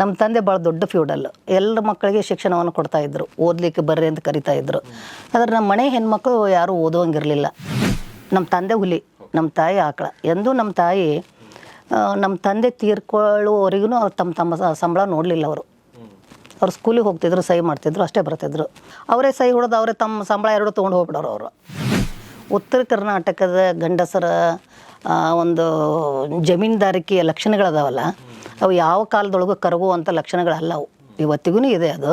ನಮ್ಮ ತಂದೆ ಭಾಳ ದೊಡ್ಡ ಫ್ಯೂಡಲ್ ಎಲ್ಲ ಮಕ್ಕಳಿಗೆ ಶಿಕ್ಷಣವನ್ನು ಕೊಡ್ತಾ ಇದ್ರು. ಓದಲಿಕ್ಕೆ ಬರ್ರಿ ಅಂತ ಕರಿತಾ ಇದ್ರು. ಆದ್ರೆ ನಮ್ಮ ಮನೆ ಹೆಣ್ಮಕ್ಳು ಯಾರೂ ಓದೋಂಗಿರಲಿಲ್ಲ ನಮ್ಮ ತಂದೆ ಹುಲಿ, ನಮ್ಮ ತಾಯಿ ಆಕಳ. ಎಂದೂ ನಮ್ಮ ತಾಯಿ ನಮ್ಮ ತಂದೆ ತೀರ್ಕೊಳ್ಳುವವರೆಗೂ ಅವ್ರು ತಮ್ಮ ತಮ್ಮ ಸಂಬಳ ನೋಡಲಿಲ್ಲ ಅವರು. ಅವ್ರು ಸ್ಕೂಲಿಗೆ ಹೋಗ್ತಿದ್ರು, ಸಹಿ ಮಾಡ್ತಿದ್ರು, ಅಷ್ಟೇ ಬರ್ತಿದ್ರು. ಅವರೇ ಸಹಿ ಹೊಡೆದು ಅವರೇ ತಮ್ಮ ಸಂಬಳ ಎರಡು ತೊಗೊಂಡು ಹೋಗ್ಬಿಡೋರು ಅವರು. ಉತ್ತರ ಕರ್ನಾಟಕದ ಗಂಡಸರ ಒಂದು ಜಮೀನ್ದಾರಿಕೆಯ ಲಕ್ಷಣಗಳದಾವಲ್ಲ ಅವು ಯಾವ ಕಾಲದೊಳಗೂ ಕರಗುವಂಥ ಲಕ್ಷಣಗಳಲ್ಲ ಅವು ಇವತ್ತಿಗೂ ಇದೆ ಅದು.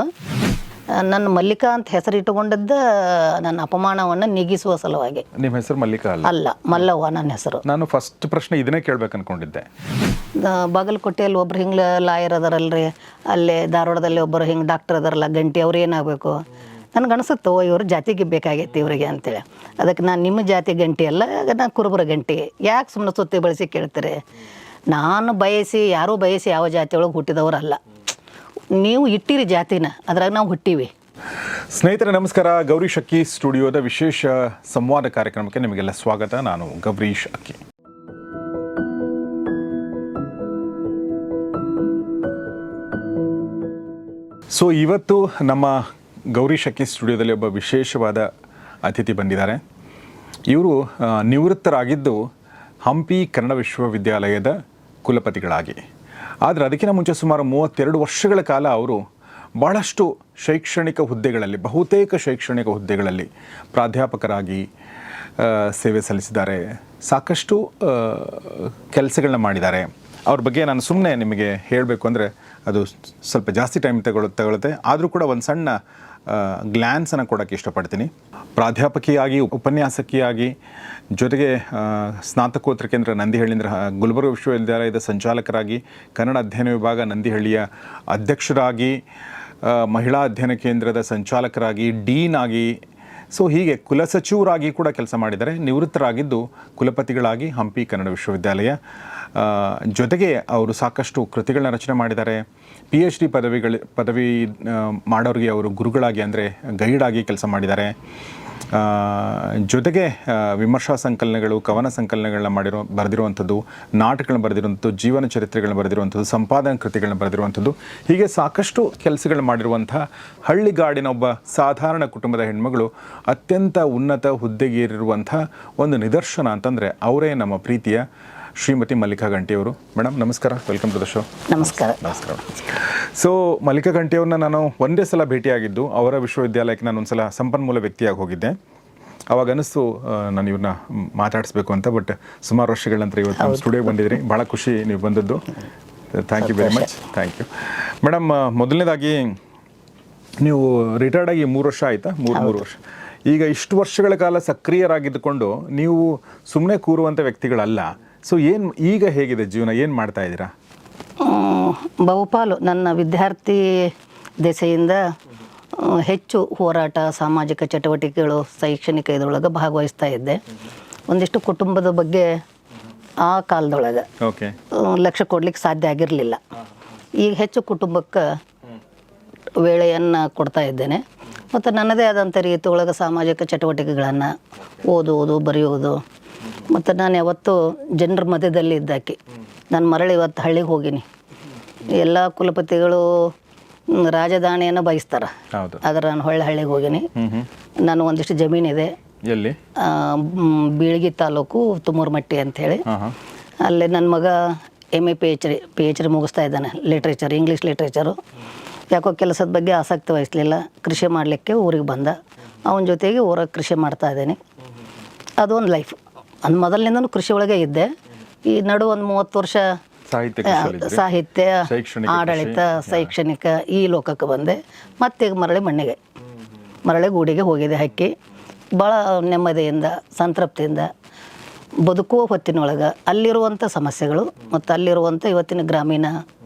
ನನ್ನ ಮಲ್ಲಿಕಾ ಅಂತ ಹೆಸರು ಇಟ್ಟುಕೊಂಡದ್ದ ನನ್ನ ಅಪಮಾನವನ್ನು ನೀಗಿಸುವ ಸಲುವಾಗಿ. ನಿಮ್ಮ ಹೆಸರು ಮಲ್ಲಿಕಾ ಅಲ್ಲ? ಅಲ್ಲ ಮಲ್ಲವ್ವ ನನ್ನ ಹೆಸರು. ನಾನು ಫಸ್ಟ್ ಪ್ರಶ್ನೆ ಇದನ್ನೇ ಕೇಳ್ಬೇಕು ಅನ್ಕೊಂಡಿದ್ದೆ ಬಾಗಲಕೋಟೆಯಲ್ಲಿ ಒಬ್ರು ಹಿಂಗೆ ಲಾಯರ್ ಅದಾರಲ್ರಿ ಅಲ್ಲೇ ಧಾರವಾಡದಲ್ಲಿ ಒಬ್ಬರು ಹಿಂಗೆ ಡಾಕ್ಟರ್ ಅದಾರಲ್ಲ ಗಂಟಿ ಅವ್ರು ಏನಾಗಬೇಕು? ನನಗೆ ಅನಿಸುತ್ತೋ ಇವರು ಜಾತಿಗೆ ಬೇಕಾಗೈತಿ ಇವರಿಗೆ ಅಂತೇಳಿ. ಅದಕ್ಕೆ ನಾನು ನಿಮ್ಮ ಜಾತಿ ಗಂಟಿ ಅಲ್ಲ ನಾನು ಕುರುಬರ ಗಂಟಿ. ಯಾಕೆ ಸುಮ್ಮನೆ ಸುತ್ತಿ ಬಳಸಿ ಕೇಳ್ತೀರಿ? ನಾನು ಬಯಸಿ, ಯಾರೂ ಬಯಸಿ ಯಾವ ಜಾತಿಯೊಳಗೆ ಹುಟ್ಟಿದವರಲ್ಲ. ನೀವು ಇಟ್ಟಿರಿ ಜಾತಿನ, ಅದ್ರಾಗ ನಾವು ಹುಟ್ಟೀವಿ. ಸ್ನೇಹಿತರೆ, ನಮಸ್ಕಾರ. ಗೌರೀಶ್ ಅಕ್ಕಿ ಸ್ಟುಡಿಯೋದ ವಿಶೇಷ ಸಂವಾದ ಕಾರ್ಯಕ್ರಮಕ್ಕೆ ನಿಮಗೆಲ್ಲ ಸ್ವಾಗತ. ನಾನು ಗೌರೀಶ್ ಅಕ್ಕಿ ಸೊ, ಇವತ್ತು ನಮ್ಮ ಗೌರೀಶ್ ಅಕ್ಕಿ ಸ್ಟುಡಿಯೋದಲ್ಲಿ ಒಬ್ಬ ವಿಶೇಷವಾದ ಅತಿಥಿ ಬಂದಿದ್ದಾರೆ. ಇವರು ನಿವೃತ್ತರಾಗಿದ್ದು ಹಂಪಿ ಕನ್ನಡ ವಿಶ್ವವಿದ್ಯಾಲಯದ ಕುಲಪತಿಗಳಾಗಿ. ಆದರೆ ಅದಕ್ಕಿಂತ ಮುಂಚೆ ಸುಮಾರು ಮೂವತ್ತೆರಡು ವರ್ಷಗಳ ಕಾಲ ಅವರು ಭಾಳಷ್ಟು ಶೈಕ್ಷಣಿಕ ಹುದ್ದೆಗಳಲ್ಲಿ, ಬಹುತೇಕ ಶೈಕ್ಷಣಿಕ ಹುದ್ದೆಗಳಲ್ಲಿ ಪ್ರಾಧ್ಯಾಪಕರಾಗಿ ಸೇವೆ ಸಲ್ಲಿಸಿದ್ದಾರೆ. ಸಾಕಷ್ಟು ಕೆಲಸಗಳನ್ನ ಮಾಡಿದ್ದಾರೆ. ಅವ್ರ ಬಗ್ಗೆ ನಾನು ಸುಮ್ಮನೆ ನಿಮಗೆ ಹೇಳಬೇಕು ಅಂದರೆ ಅದು ಸ್ವಲ್ಪ ಜಾಸ್ತಿ ಟೈಮ್ ತಗೊಳ್ಳುತ್ತೆ. ಆದರೂ ಕೂಡ ಒಂದು ಸಣ್ಣ ಗ್ಲ್ಯಾನ್ಸನ್ನು ಕೊಡೋಕ್ಕೆ ಇಷ್ಟಪಡ್ತೀನಿ. ಪ್ರಾಧ್ಯಾಪಕಿಯಾಗಿ, ಉಪನ್ಯಾಸಕಿಯಾಗಿ, ಜೊತೆಗೆ ಸ್ನಾತಕೋತ್ತರ ಕೇಂದ್ರ ನಂದಿಹಳ್ಳಿಂದ್ರ ಗುಲ್ಬರ್ಗ ವಿಶ್ವವಿದ್ಯಾಲಯದ ಸಂಚಾಲಕರಾಗಿ, ಕನ್ನಡ ಅಧ್ಯಯನ ವಿಭಾಗ ನಂದಿಹಳ್ಳಿಯ ಅಧ್ಯಕ್ಷರಾಗಿ ಮಹಿಳಾ ಅಧ್ಯಯನ ಕೇಂದ್ರದ ಸಂಚಾಲಕರಾಗಿ, ಡೀನ್ ಆಗಿ, ಸೊ ಹೀಗೆ ಕುಲಸಚಿವರಾಗಿ ಕೂಡ ಕೆಲಸ ಮಾಡಿದ್ದಾರೆ. ನಿವೃತ್ತರಾಗಿದ್ದು ಕುಲಪತಿಗಳಾಗಿ ಹಂಪಿ ಕನ್ನಡ ವಿಶ್ವವಿದ್ಯಾಲಯ ಜೊತೆಗೆ ಅವರು ಸಾಕಷ್ಟು ಕೃತಿಗಳನ್ನ ರಚನೆ ಮಾಡಿದ್ದಾರೆ. ಪಿ ಎಚ್ ಡಿ ಪದವಿಗಳ, ಪದವಿ ಮಾಡೋರಿಗೆ ಅವರು ಗುರುಗಳಾಗಿ ಅಂದರೆ ಗೈಡಾಗಿ ಕೆಲಸ ಮಾಡಿದ್ದಾರೆ. ಜೊತೆಗೆ ವಿಮರ್ಶಾ ಸಂಕಲನಗಳು, ಕವನ ಸಂಕಲನಗಳನ್ನ ಮಾಡಿರೋ, ಬರೆದಿರುವಂಥದ್ದು, ನಾಟಕಗಳನ್ನ ಬರೆದಿರುವಂಥದ್ದು, ಜೀವನ ಚರಿತ್ರೆಗಳನ್ನ ಬರೆದಿರುವಂಥದ್ದು, ಸಂಪಾದನಾ ಕೃತಿಗಳನ್ನ ಬರೆದಿರುವಂಥದ್ದು, ಹೀಗೆ ಸಾಕಷ್ಟು ಕೆಲಸಗಳು ಮಾಡಿರುವಂಥ ಹಳ್ಳಿಗಾಡಿನ ಒಬ್ಬ ಸಾಧಾರಣ ಕುಟುಂಬದ ಹೆಣ್ಮಗಳು ಅತ್ಯಂತ ಉನ್ನತ ಹುದ್ದೆಗೇರಿರುವಂಥ ಒಂದು ನಿದರ್ಶನ ಅಂತಂದರೆ ಅವರೇ ನಮ್ಮ ಪ್ರೀತಿಯ ಶ್ರೀಮತಿ ಮಲ್ಲಿಕಾ ಗಂಟಿಯವರು. ಮೇಡಮ್ ನಮಸ್ಕಾರ. ವೆಲ್ಕಮ್ ಟು ದ ಶೋ ನಮಸ್ಕಾರ. ನಮಸ್ಕಾರ. ಸೊ ಮಲ್ಲಿಕಾ ಗಂಟಿಯವ್ರನ್ನ ನಾನು ಒಂದೇ ಸಲ ಭೇಟಿಯಾಗಿದ್ದು ಅವರ ವಿಶ್ವವಿದ್ಯಾಲಯಕ್ಕೆ ನಾನು ಒಂದ್ಸಲ ಸಂಪನ್ಮೂಲ ವ್ಯಕ್ತಿಯಾಗಿ ಹೋಗಿದ್ದೆ. ಅವಾಗ ಅನಿಸ್ತು ನಾನು ಇವ್ರನ್ನ ಮಾತಾಡಿಸ್ಬೇಕು ಅಂತ ಬಟ್ ಸುಮಾರು ವರ್ಷಗಳ ನಂತರ ಇವತ್ತು ಸ್ಟುಡಿಯೋಗೆ ಬಂದಿದ್ರಿ ಭಾಳ ಖುಷಿ ನೀವು ಬಂದದ್ದು. Thank you very much thank you madam ಮೊದಲನೇದಾಗಿ ನೀವು ರಿಟೈರ್ಡ್ ಆಗಿ ಮೂರು ವರ್ಷ ಆಯಿತಾ? ಮೂರು ಮೂರು ವರ್ಷ. ಈಗ ಇಷ್ಟು ವರ್ಷಗಳ ಕಾಲ ಸಕ್ರಿಯರಾಗಿದ್ದುಕೊಂಡು ನೀವು ಸುಮ್ಮನೆ ಕೂರುವಂಥ ವ್ಯಕ್ತಿಗಳಲ್ಲ. ಸೊ ಏನು ಈಗ ಹೇಗಿದೆ ಜೀವನ? ಏನು ಮಾಡ್ತಾ ಇದ್ದೀರಾ? ಬಹುಪಾಲು ನನ್ನ ವಿದ್ಯಾರ್ಥಿ ದೆಸೆಯಿಂದ ಹೆಚ್ಚು ಹೋರಾಟ ಸಾಮಾಜಿಕ ಚಟುವಟಿಕೆಗಳು ಶೈಕ್ಷಣಿಕ ಇದರೊಳಗೆ ಭಾಗವಹಿಸ್ತಾ ಇದ್ದೆ. ಒಂದಿಷ್ಟು ಕುಟುಂಬದ ಬಗ್ಗೆ ಆ ಕಾಲದೊಳಗೆ. ಲಕ್ಷ್ಯ ಕೊಡ್ಲಿಕ್ಕೆ ಸಾಧ್ಯ ಆಗಿರಲಿಲ್ಲ. ಈಗ ಹೆಚ್ಚು ಕುಟುಂಬಕ್ಕೆ ವೇಳೆಯನ್ನು ಕೊಡ್ತಾ ಇದ್ದೇನೆ. ಮತ್ತು ನನ್ನದೇ ಆದಂಥ ರೀತಿ ಒಳಗೆ ಸಾಮಾಜಿಕ ಚಟುವಟಿಕೆಗಳನ್ನು ಓದುವುದು ಬರೆಯುವುದು ಮತ್ತು ನಾನು ಯಾವತ್ತು ಜನರ ಮಧ್ಯದಲ್ಲಿ ಇದ್ದಾಕೆ. ನಾನು ಮರಳಿ ಇವತ್ತು ಹಳ್ಳಿಗೆ ಹೋಗಿನಿ. ಎಲ್ಲ ಕುಲಪತಿಗಳು ರಾಜಧಾನಿಯನ್ನು ಬಯಸ್ತಾರೆ. ಆದ್ರೆ ನಾನು ಹೊಳ್ಳಿ ಹಳ್ಳಿಗೆ ಹೋಗಿನಿ. ನಾನು ಒಂದಿಷ್ಟು ಜಮೀನಿದೆ. ಎಲ್ಲಿ? ಬೀಳಗಿ ತಾಲೂಕು ತುಮೂರ್ಮಟ್ಟಿ ಅಂಥೇಳಿ ಅಲ್ಲೇ ನನ್ನ ಮಗ M A P H D P H D ಮುಗಿಸ್ತಾ ಇದ್ದಾನೆ ಲಿಟ್ರೇಚರ್ ಇಂಗ್ಲೀಷ್ ಲಿಟ್ರೇಚರು ಯಾಕೋ ಕೆಲಸದ ಬಗ್ಗೆ ಆಸಕ್ತಿ ವಹಿಸಲಿಲ್ಲ. ಕೃಷಿ ಮಾಡಲಿಕ್ಕೆ ಊರಿಗೆ ಬಂದ. ಅವನ ಜೊತೆಗೆ ಊರಾಗ ಕೃಷಿ ಮಾಡ್ತಾ ಇದ್ದೀನಿ. ಅದೊಂದು ಲೈಫ್ ಅಂದ್ ಮೊದಲಿನಿಂದನೂ ಕೃಷಿ ಒಳಗೆ ಇದ್ದೆ. ಈ ನಡು ಒಂದು ಮೂವತ್ತು ವರ್ಷ ಸಾಹಿತ್ಯ ಆಡಳಿತ ಶೈಕ್ಷಣಿಕ ಈ ಲೋಕಕ್ಕೆ ಬಂದೆ. ಮತ್ತೆ ಮರಳಿ ಮಣ್ಣಿಗೆ ಮರಳಿ ಗೂಡಿಗೆ ಹೋಗಿದೆ ಹಕ್ಕಿ. ಭಾಳ ನೆಮ್ಮದಿಯಿಂದ ಸಂತೃಪ್ತಿಯಿಂದ ಬದುಕುವ ಹೊತ್ತಿನೊಳಗೆ ಅಲ್ಲಿರುವಂಥ ಸಮಸ್ಯೆಗಳು ಮತ್ತು ಅಲ್ಲಿರುವಂಥ ಇವತ್ತಿನ ಗ್ರಾಮೀಣ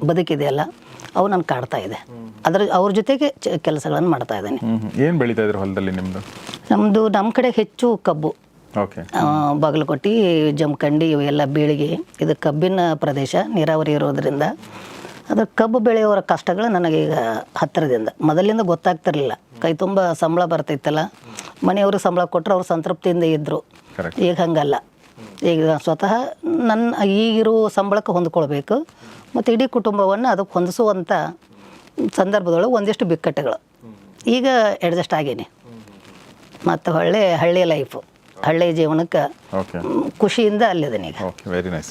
ಬದುಕಿದೆಯಲ್ಲ ಅವು ನಾನು ಕಾಡ್ತಾ ಇದೆ. ಅದ್ರ ಅವ್ರ ಜೊತೆಗೆ ಕೆಲಸಗಳನ್ನು ಮಾಡ್ತಾ ಇದ್ದೀನಿ. ಏನು ಬೆಳೀತಾ ಇದ್ರು ಹೊಲದಲ್ಲಿ ನಿಮ್ಮದು ನಮ್ಮದು ನಮ್ಮ ಕಡೆ ಹೆಚ್ಚು ಕಬ್ಬು. ಬಾಗಲಕೋಟೆ ಜಮಖಂಡಿ ಇವೆಲ್ಲ ಬೀಳಿಗೆ. ಇದು ಕಬ್ಬಿನ ಪ್ರದೇಶ ನೀರಾವರಿ ಇರೋದ್ರಿಂದ. ಅದು ಕಬ್ಬು ಬೆಳೆಯೋರ ಕಷ್ಟಗಳು ನನಗೀಗ ಹತ್ತಿರದಿಂದ. ಮೊದಲಿಂದ ಗೊತ್ತಾಗ್ತಿರ್ಲಿಲ್ಲ. ಕೈ ತುಂಬ ಸಂಬಳ ಬರ್ತಿತ್ತಲ್ಲ ಮನೆಯವರು ಸಂಬಳ ಕೊಟ್ಟರೆ ಅವ್ರು ಸಂತೃಪ್ತಿಯಿಂದ ಇದ್ದರು ಈಗ ಹಂಗಲ್ಲ. ಈಗ ಸ್ವತಃ ನನ್ನ ಈಗಿರೋ ಸಂಬಳಕ್ಕೆ ಹೊಂದ್ಕೊಳ್ಬೇಕು. ಮತ್ತು ಇಡೀ ಕುಟುಂಬವನ್ನು ಅದಕ್ಕೆ ಹೊಂದಿಸುವಂಥ ಸಂದರ್ಭದೊಳಗೆ ಒಂದಿಷ್ಟು ಬಿಕ್ಕಟ್ಟುಗಳು. ಈಗ ಅಡ್ಜಸ್ಟ್ ಆಗೇನೆ. ಮತ್ತು ಒಳ್ಳೆ ಹಳ್ಳಿ ಲೈಫು ಹಳ್ಳಿ ಜೀವನಕ್ಕೆ ಓಕೆ ಖುಷಿಯಿಂದ ಅಲ್ಲಿದ್ದೀನಿ ಈಗ. ಓಕೆ ವೆರಿ ನೈಸ್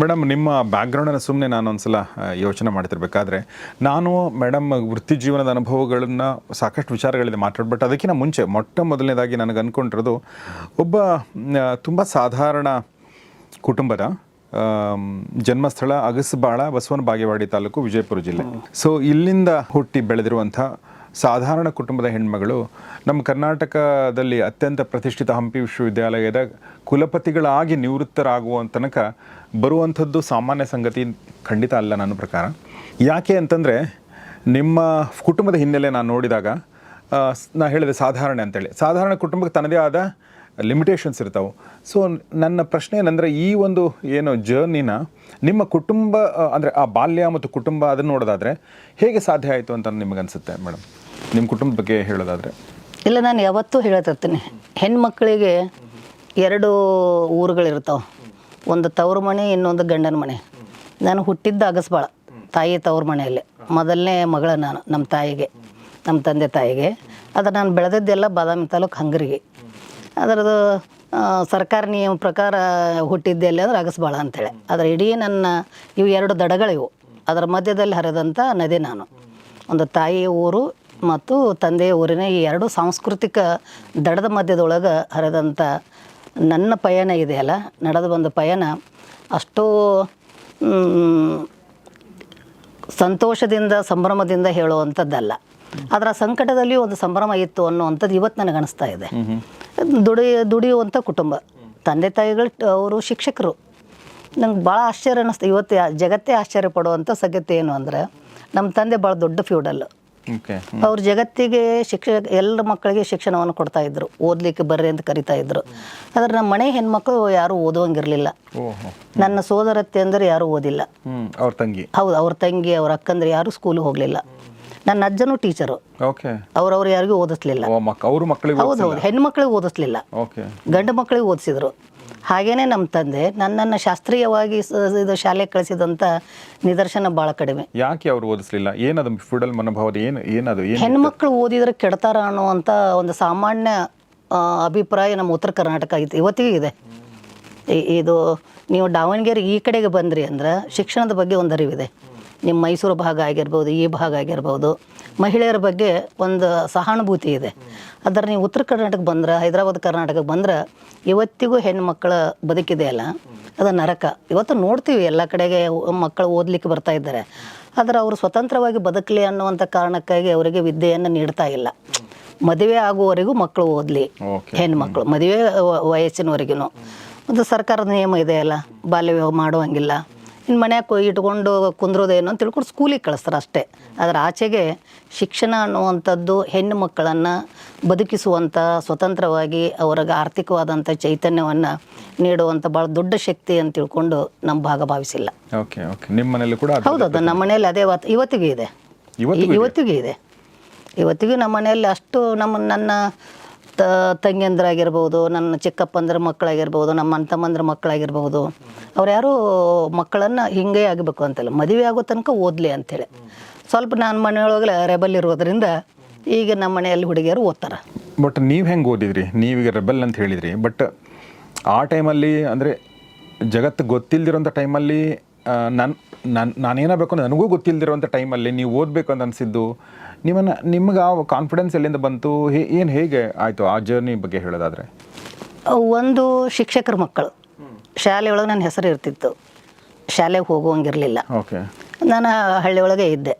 ಮೇಡಮ್ ನಿಮ್ಮ ಬ್ಯಾಕ್ಗ್ರೌಂಡನ್ನು ಸುಮ್ಮನೆ ನಾನು ಒಂದ್ಸಲ ಯೋಚನೆ ಮಾಡ್ತಿರ್ಬೇಕಾದ್ರೆ ನಾನು ಮೇಡಮ್ ವೃತ್ತಿ ಜೀವನದ ಅನುಭವಗಳನ್ನು ಸಾಕಷ್ಟು ವಿಚಾರಗಳಿದೆ ಮಾತಾಡ್ಬಿಟ್ಟು ಬಟ್ ಅದಕ್ಕಿಂತ ಮುಂಚೆ ಮೊಟ್ಟ ಮೊದಲನೇದಾಗಿ ನನಗೆ ಅಂದ್ಕೊಂಡಿರೋದು ಒಬ್ಬ ತುಂಬ ಸಾಧಾರಣ ಕುಟುಂಬದ ಜನ್ಮಸ್ಥಳ ಅಗಸಬಾಳ ಬಸವನ ಬಾಗೇವಾಡಿ ತಾಲೂಕು ವಿಜಯಪುರ ಜಿಲ್ಲೆ. ಸೊ ಇಲ್ಲಿಂದ ಹುಟ್ಟಿ ಬೆಳೆದಿರುವಂಥ ಸಾಧಾರಣ ಕುಟುಂಬದ ಹೆಣ್ಮಗಳು ನಮ್ಮ ಕರ್ನಾಟಕದಲ್ಲಿ ಅತ್ಯಂತ ಪ್ರತಿಷ್ಠಿತ ಹಂಪಿ ವಿಶ್ವವಿದ್ಯಾಲಯದ ಕುಲಪತಿಗಳಾಗಿ ನಿವೃತ್ತರಾಗುವ ತನಕ ಬರುವಂಥದ್ದು ಸಾಮಾನ್ಯ ಸಂಗತಿ ಖಂಡಿತ ಅಲ್ಲ ನನ್ನ ಪ್ರಕಾರ. ಯಾಕೆ ಅಂತಂದರೆ ನಿಮ್ಮ ಕುಟುಂಬದ ಹಿನ್ನೆಲೆ ನಾನು ನೋಡಿದಾಗ ನಾನು ಹೇಳಿದೆ ಸಾಧಾರಣ ಅಂತೇಳಿ. ಸಾಧಾರಣ ಕುಟುಂಬಕ್ಕೆ ತನ್ನದೇ ಆದ ಲಿಮಿಟೇಷನ್ಸ್ ಇರ್ತಾವೆ. ಸೊ ನನ್ನ ಪ್ರಶ್ನೆ ಏನಂದರೆ ಈ ಒಂದು ಏನು ಜರ್ನಿನ ನಿಮ್ಮ ಕುಟುಂಬ ಅಂದರೆ ಆ ಬಾಲ್ಯ ಮತ್ತು ಕುಟುಂಬ ಅದನ್ನು ನೋಡೋದಾದರೆ ಹೇಗೆ ಸಾಧ್ಯ ಆಯಿತು ಅಂತ ನಿಮಗನ್ಸುತ್ತೆ ಮೇಡಮ್ ನಿಮ್ಮ ಕುಟುಂಬದ ಬಗ್ಗೆ ಹೇಳೋದಾದರೆ? ಇಲ್ಲ, ನಾನು ಯಾವತ್ತೂ ಹೇಳತಿರ್ತೀನಿ ಹೆಣ್ಮಕ್ಳಿಗೆ ಎರಡು ಊರುಗಳಿರ್ತಾವೆ. ಒಂದು ತವ್ರ ಮನೆ, ಇನ್ನೊಂದು ಗಂಡನ ಮನೆ. ನಾನು ಹುಟ್ಟಿದ್ದ ಅಗಸ್ಬಾಳ ತಾಯಿ ತವ್ರ ಮನೆಯಲ್ಲಿ. ಮೊದಲನೇ ಮಗಳ ನಾನು, ನಮ್ಮ ತಾಯಿಗೆ, ನಮ್ಮ ತಂದೆ ತಾಯಿಗೆ. ಅದು ನಾನು ಬೆಳೆದದ್ದೆಲ್ಲ ಬಾದಾಮಿ ತಾಲೂಕು ಹಂಗರಿಗೆ. ಅದರದ್ದು ಸರ್ಕಾರ ನಿಯಮ ಪ್ರಕಾರ ಹುಟ್ಟಿದ್ದೆಲ್ಲ ಅಂದ್ರೆ ಅಗಸ್ಬಾಳ ಅಂತೇಳಿ. ಅದರ ಇಡೀ ನನ್ನ, ಇವು ಎರಡು ದಡಗಳಿವು. ಅದರ ಮಧ್ಯದಲ್ಲಿ ಹರಿದಂಥ ನದಿ ನಾನು. ಒಂದು ತಾಯಿಯ ಊರು ಮತ್ತು ತಂದೆಯ ಊರಿನ ಈ ಎರಡು ಸಾಂಸ್ಕೃತಿಕ ದಡದ ಮಧ್ಯದೊಳಗೆ ಹರಿದಂಥ ನನ್ನ ಪಯಣ ಇದೆಯಲ್ಲ ನಡೆದು ಬಂದ ಪಯಣ. ಅಷ್ಟೋ ಸಂತೋಷದಿಂದ ಸಂಭ್ರಮದಿಂದ ಹೇಳುವಂಥದ್ದಲ್ಲ. ಅದರ ಸಂಕಟದಲ್ಲಿ ಒಂದು ಸಂಭ್ರಮ ಇತ್ತು ಅನ್ನುವಂಥದ್ದು ಇವತ್ತು ನನಗೆ ಅನಿಸ್ತಾ ಇದೆ. ದುಡಿ ದುಡಿಯುವಂಥ ಕುಟುಂಬ. ತಂದೆ ತಾಯಿಗಳು ಅವರು ಶಿಕ್ಷಕರು. ನಂಗೆ ಭಾಳ ಆಶ್ಚರ್ಯ ಅನ್ನಿಸ್ತು. ಇವತ್ತು ಜಗತ್ತೇ ಆಶ್ಚರ್ಯ ಪಡುವಂಥ ಸಂಗತಿ ಏನು ಅಂದರೆ ನಮ್ಮ ತಂದೆ ಭಾಳ ದೊಡ್ಡ ಫ್ಯೂಡಲ್. ಓಕೆ ಅವ್ರ ಜಗತ್ತಿಗೆ ಶಿಕ್ಷಕ ಎಲ್ಲ ಮಕ್ಕಳಿಗೆ ಶಿಕ್ಷಣವನ್ನು ಕೊಡ್ತಾ ಇದ್ರು. ಓದ್ಲಿಕ್ಕೆ ಬರ್ರಿ ಅಂತ ಕರಿತಾ ಇದ್ರು. ಆದ್ರೆ ನಮ್ಮ ಮನೆ ಹೆಣ್ಮಕ್ಳು ಯಾರು ಓದುವಂಗಿರ್ಲಿಲ್ಲ. ನನ್ನ ಸೋದರತ್ತೆ ಅಂದ್ರೆ ಯಾರು ಓದಿಲ್ಲ. ಅವ್ರ ತಂಗಿ. ಹೌದು ಅವ್ರ ತಂಗಿ ಅವ್ರ ಅಕ್ಕಂದ್ರೆ ಯಾರು ಸ್ಕೂಲ್ ಹೋಗಲಿಲ್ಲ. ನನ್ನ ಅಜ್ಜನು ಟೀಚರು ಅವ್ರವ್ರು ಯಾರಿಗೂ ಓದಿಸ್ಲಿಲ್ಲ. ಹೌದು ಹೌದು. ಹೆಣ್ಮಕ್ಳಿಗೆ ಓದಿಸ್ಲಿಲ್ಲ. ಗಂಡು ಮಕ್ಕಳಿಗೆ ಓದಿಸಿದ್ರು. ಹಾಗೇನೆ ನಮ್ಮ ತಂದೆ ನನ್ನನ್ನು ಶಾಸ್ತ್ರೀಯವಾಗಿ ಇದು ಶಾಲೆಗೆ ಕಳಿಸಿದಂಥ ನಿದರ್ಶನ ಭಾಳ ಕಡಿಮೆ. ಯಾಕೆ ಅವರು ಓದಿಸ್ಲಿಲ್ಲ? ಏನದು ಫುಡಲ್ ಮನೋಭಾವದ ಏನು ಏನದು ಏನು ಹೆಣ್ಮಕ್ಳು ಓದಿದ್ರೆ ಕೆಡ್ತಾರ ಅನ್ನುವಂಥ ಒಂದು ಸಾಮಾನ್ಯ ಅಭಿಪ್ರಾಯ ನಮ್ಮ ಉತ್ತರ ಕರ್ನಾಟಕ ಇತ್ತು ಇವತ್ತಿಗೂ ಇದೆ. ಇದು ನೀವು ದಾವಣಗೆರೆ ಈ ಕಡೆಗೆ ಬಂದ್ರಿ ಅಂದ್ರೆ ಶಿಕ್ಷಣದ ಬಗ್ಗೆ ಒಂದು ಅರಿವಿದೆ. ನಿಮ್ಮ ಮೈಸೂರು ಭಾಗ ಆಗಿರ್ಬೋದು ಈ ಭಾಗ ಆಗಿರ್ಬೋದು ಮಹಿಳೆಯರ ಬಗ್ಗೆ ಒಂದು ಸಹಾನುಭೂತಿ ಇದೆ. ಅದರ ನೀವು ಉತ್ತರ ಕರ್ನಾಟಕ ಬಂದ್ರೆ ಹೈದರಾಬಾದ್ ಕರ್ನಾಟಕಕ್ಕೆ ಬಂದ್ರೆ ಇವತ್ತಿಗೂ ಹೆಣ್ಮಕ್ಳ ಬದುಕಿದೆಯಲ್ಲ ಅದು ನರಕ. ಇವತ್ತು ನೋಡ್ತೀವಿ ಎಲ್ಲ ಕಡೆಗೆ ಮಕ್ಕಳು ಓದಲಿಕ್ಕೆ ಬರ್ತಾ ಇದ್ದಾರೆ. ಆದರೆ ಅವರು ಸ್ವತಂತ್ರವಾಗಿ ಬದುಕಲಿ ಅನ್ನುವಂಥ ಕಾರಣಕ್ಕಾಗಿ ಅವರಿಗೆ ವಿದ್ಯೆಯನ್ನು ನೀಡ್ತಾ ಇಲ್ಲ. ಮದುವೆ ಆಗುವವರೆಗೂ ಮಕ್ಕಳು ಓದಲಿ ಹೆಣ್ಮಕ್ಳು. ಮದುವೆ ವಯಸ್ಸಿನವರೆಗೂ ಒಂದು ಸರ್ಕಾರದ ನಿಯಮ ಇದೆಯಲ್ಲ ಬಾಲ್ಯ ವಿವಾಹ ಮಾಡುವಂಗಿಲ್ಲ. ಇನ್ನು ಮನ್ಯಾಗ ಇಟ್ಕೊಂಡು ಕುಂದ್ರೋದೇನು ಅಂತ ತಿಳ್ಕೊಂಡು ಸ್ಕೂಲಿಗೆ ಕಳಿಸ್ತಾರೆ ಅಷ್ಟೇ. ಅದರ ಆಚೆಗೆ ಶಿಕ್ಷಣ ಅನ್ನುವಂಥದ್ದು ಹೆಣ್ಣು ಮಕ್ಕಳನ್ನು ಬದುಕಿಸುವಂಥ ಸ್ವತಂತ್ರವಾಗಿ ಅವ್ರಿಗೆ ಆರ್ಥಿಕವಾದಂಥ ಚೈತನ್ಯವನ್ನು ನೀಡುವಂಥ ಭಾಳ ದೊಡ್ಡ ಶಕ್ತಿ ಅಂತ ತಿಳ್ಕೊಂಡು ನಮ್ಮ ಭಾಗ ಭಾವಿಸಿಲ್ಲ. Okay okay. ನಿಮ್ಮ ಮನೇಲಿ ಕೂಡ ಹೌದು ಅದು ನಮ್ಮ ಮನೆಯಲ್ಲಿ ಅದೇ ವಾತ್ ಇವತ್ತಿಗೂ ಇದೆ? ಇವತ್ತಿಗೂ ಇದೆ. ಇವತ್ತಿಗೂ ನಮ್ಮ ಮನೆಯಲ್ಲಿ ಅಷ್ಟು ನಮ್ಮ ನನ್ನ ತ, ತಂಗಿಯಂದ್ರಾಗಿರ್ಬೋದು, ನನ್ನ ಚಿಕ್ಕಪ್ಪಂದ್ರ ಮಕ್ಕಳಾಗಿರ್ಬೋದು, ನಮ್ಮ ಅಣ್ಣ ಮಕ್ಕಳಾಗಿರ್ಬೋದು, ಅವ್ರು ಯಾರೂ ಮಕ್ಕಳನ್ನು ಹಿಂಗೆ ಆಗಬೇಕು ಅಂತಲ್ಲ. ಮದುವೆ ಆಗೋ ತನಕ ಓದಲಿ ಅಂಥೇಳಿ ಸ್ವಲ್ಪ ನಾನು ಮನೆಯೊಳಗೆ ರೆಬಲ್ ಇರೋದ್ರಿಂದ ಈಗ ನಮ್ಮ ಮನೆಯಲ್ಲಿ ಹುಡುಗಿಯರು ಓದ್ತಾರೆ. ಬಟ್ ನೀವು ಹೆಂಗೆ ಓದಿದ್ರಿ? ನೀವೀಗ ರೆಬಲ್ ಅಂತ ಹೇಳಿದ್ರಿ. ಬಟ್ ಆ ಟೈಮಲ್ಲಿ ಅಂದರೆ ಜಗತ್ತು ಗೊತ್ತಿಲ್ದಿರೋಂಥ ಟೈಮಲ್ಲಿ ನನ್ನ ನಾನು ನಾನೇನಾಗಬೇಕು ನನಗೂ ಗೊತ್ತಿಲ್ದಿರೋಂಥ ಟೈಮಲ್ಲಿ ನೀವು ಓದಬೇಕು ಅಂತ ಅನಿಸಿದ್ದು ನಿಮ್ಮನ್ನು ನಿಮ್ಗೆ ಆ ಕಾನ್ಫಿಡೆನ್ಸ್ ಎಲ್ಲಿಂದ ಬಂತು? ಹೇ ಏನು ಹೇಗೆ ಆಯಿತು ಆ ಜರ್ನಿ ಬಗ್ಗೆ ಹೇಳೋದಾದರೆ? ಒಂದು ಶಿಕ್ಷಕರ ಮಕ್ಕಳು. ಶಾಲೆಯೊಳಗೆ ನನ್ನ ಹೆಸರು ಇರ್ತಿತ್ತು. ಶಾಲೆಗೆ ಹೋಗುವಂಗಿರಲಿಲ್ಲ. ಓಕೆ. ನಾನು ಹಳ್ಳಿಯೊಳಗೆ ಇದ್ದೆ.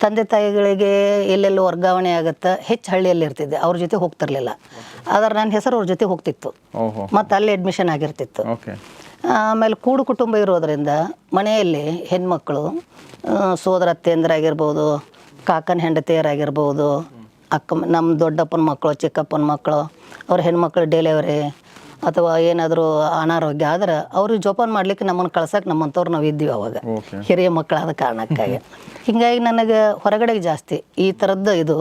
ತಂದೆ ತಾಯಿಗಳಿಗೆ ಎಲ್ಲೆಲ್ಲೋ ವರ್ಗಾವಣೆ ಆಗುತ್ತೆ ಹೆಚ್ಚು ಹಳ್ಳಿಯಲ್ಲಿ ಇರ್ತಿದ್ದೆ. ಅವ್ರ ಜೊತೆ ಹೋಗ್ತಿರ್ಲಿಲ್ಲ. ಆದರೆ ನನ್ನ ಹೆಸರು ಅವ್ರ ಜೊತೆ ಹೋಗ್ತಿತ್ತು. ಮತ್ತು ಅಲ್ಲಿ ಅಡ್ಮಿಷನ್ ಆಗಿರ್ತಿತ್ತು. ಆಮೇಲೆ ಕೂಡು ಕುಟುಂಬ ಇರೋದರಿಂದ ಮನೆಯಲ್ಲಿ ಹೆಣ್ಮಕ್ಕಳು ಸೋದರ ಅತ್ತೆಯಂದ್ರಾಗಿರ್ಬೋದು ಕಾಕನ ಹೆಂಡತಿಯರಾಗಿರ್ಬೋದು ಅಕ್ಕ ನಮ್ಮ ದೊಡ್ಡಪ್ಪನ ಮಕ್ಕಳು ಚಿಕ್ಕಪ್ಪನ ಮಕ್ಕಳು ಅವ್ರ ಹೆಣ್ಮಕ್ಳು ಡೆಲಿವರಿ ಅಥವಾ ಏನಾದರೂ ಅನಾರೋಗ್ಯ ಆದ್ರೆ ಅವ್ರಿಗೆ ಜೋಪಾನ ಮಾಡ್ಲಿಕ್ಕೆ ನಮ್ಮನ್ನು ಕಳ್ಸಕ್ಕೆ ನಮ್ಮಂಥವ್ರು ನಾವು ಇದ್ದೀವಿ ಅವಾಗ. ಹಿರಿಯ ಮಕ್ಕಳಾದ ಕಾರಣಕ್ಕಾಗಿ. ಹೀಗಾಗಿ ನನಗೆ ಹೊರಗಡೆಗೆ ಜಾಸ್ತಿ ಈ ಥರದ್ದು ಇದು.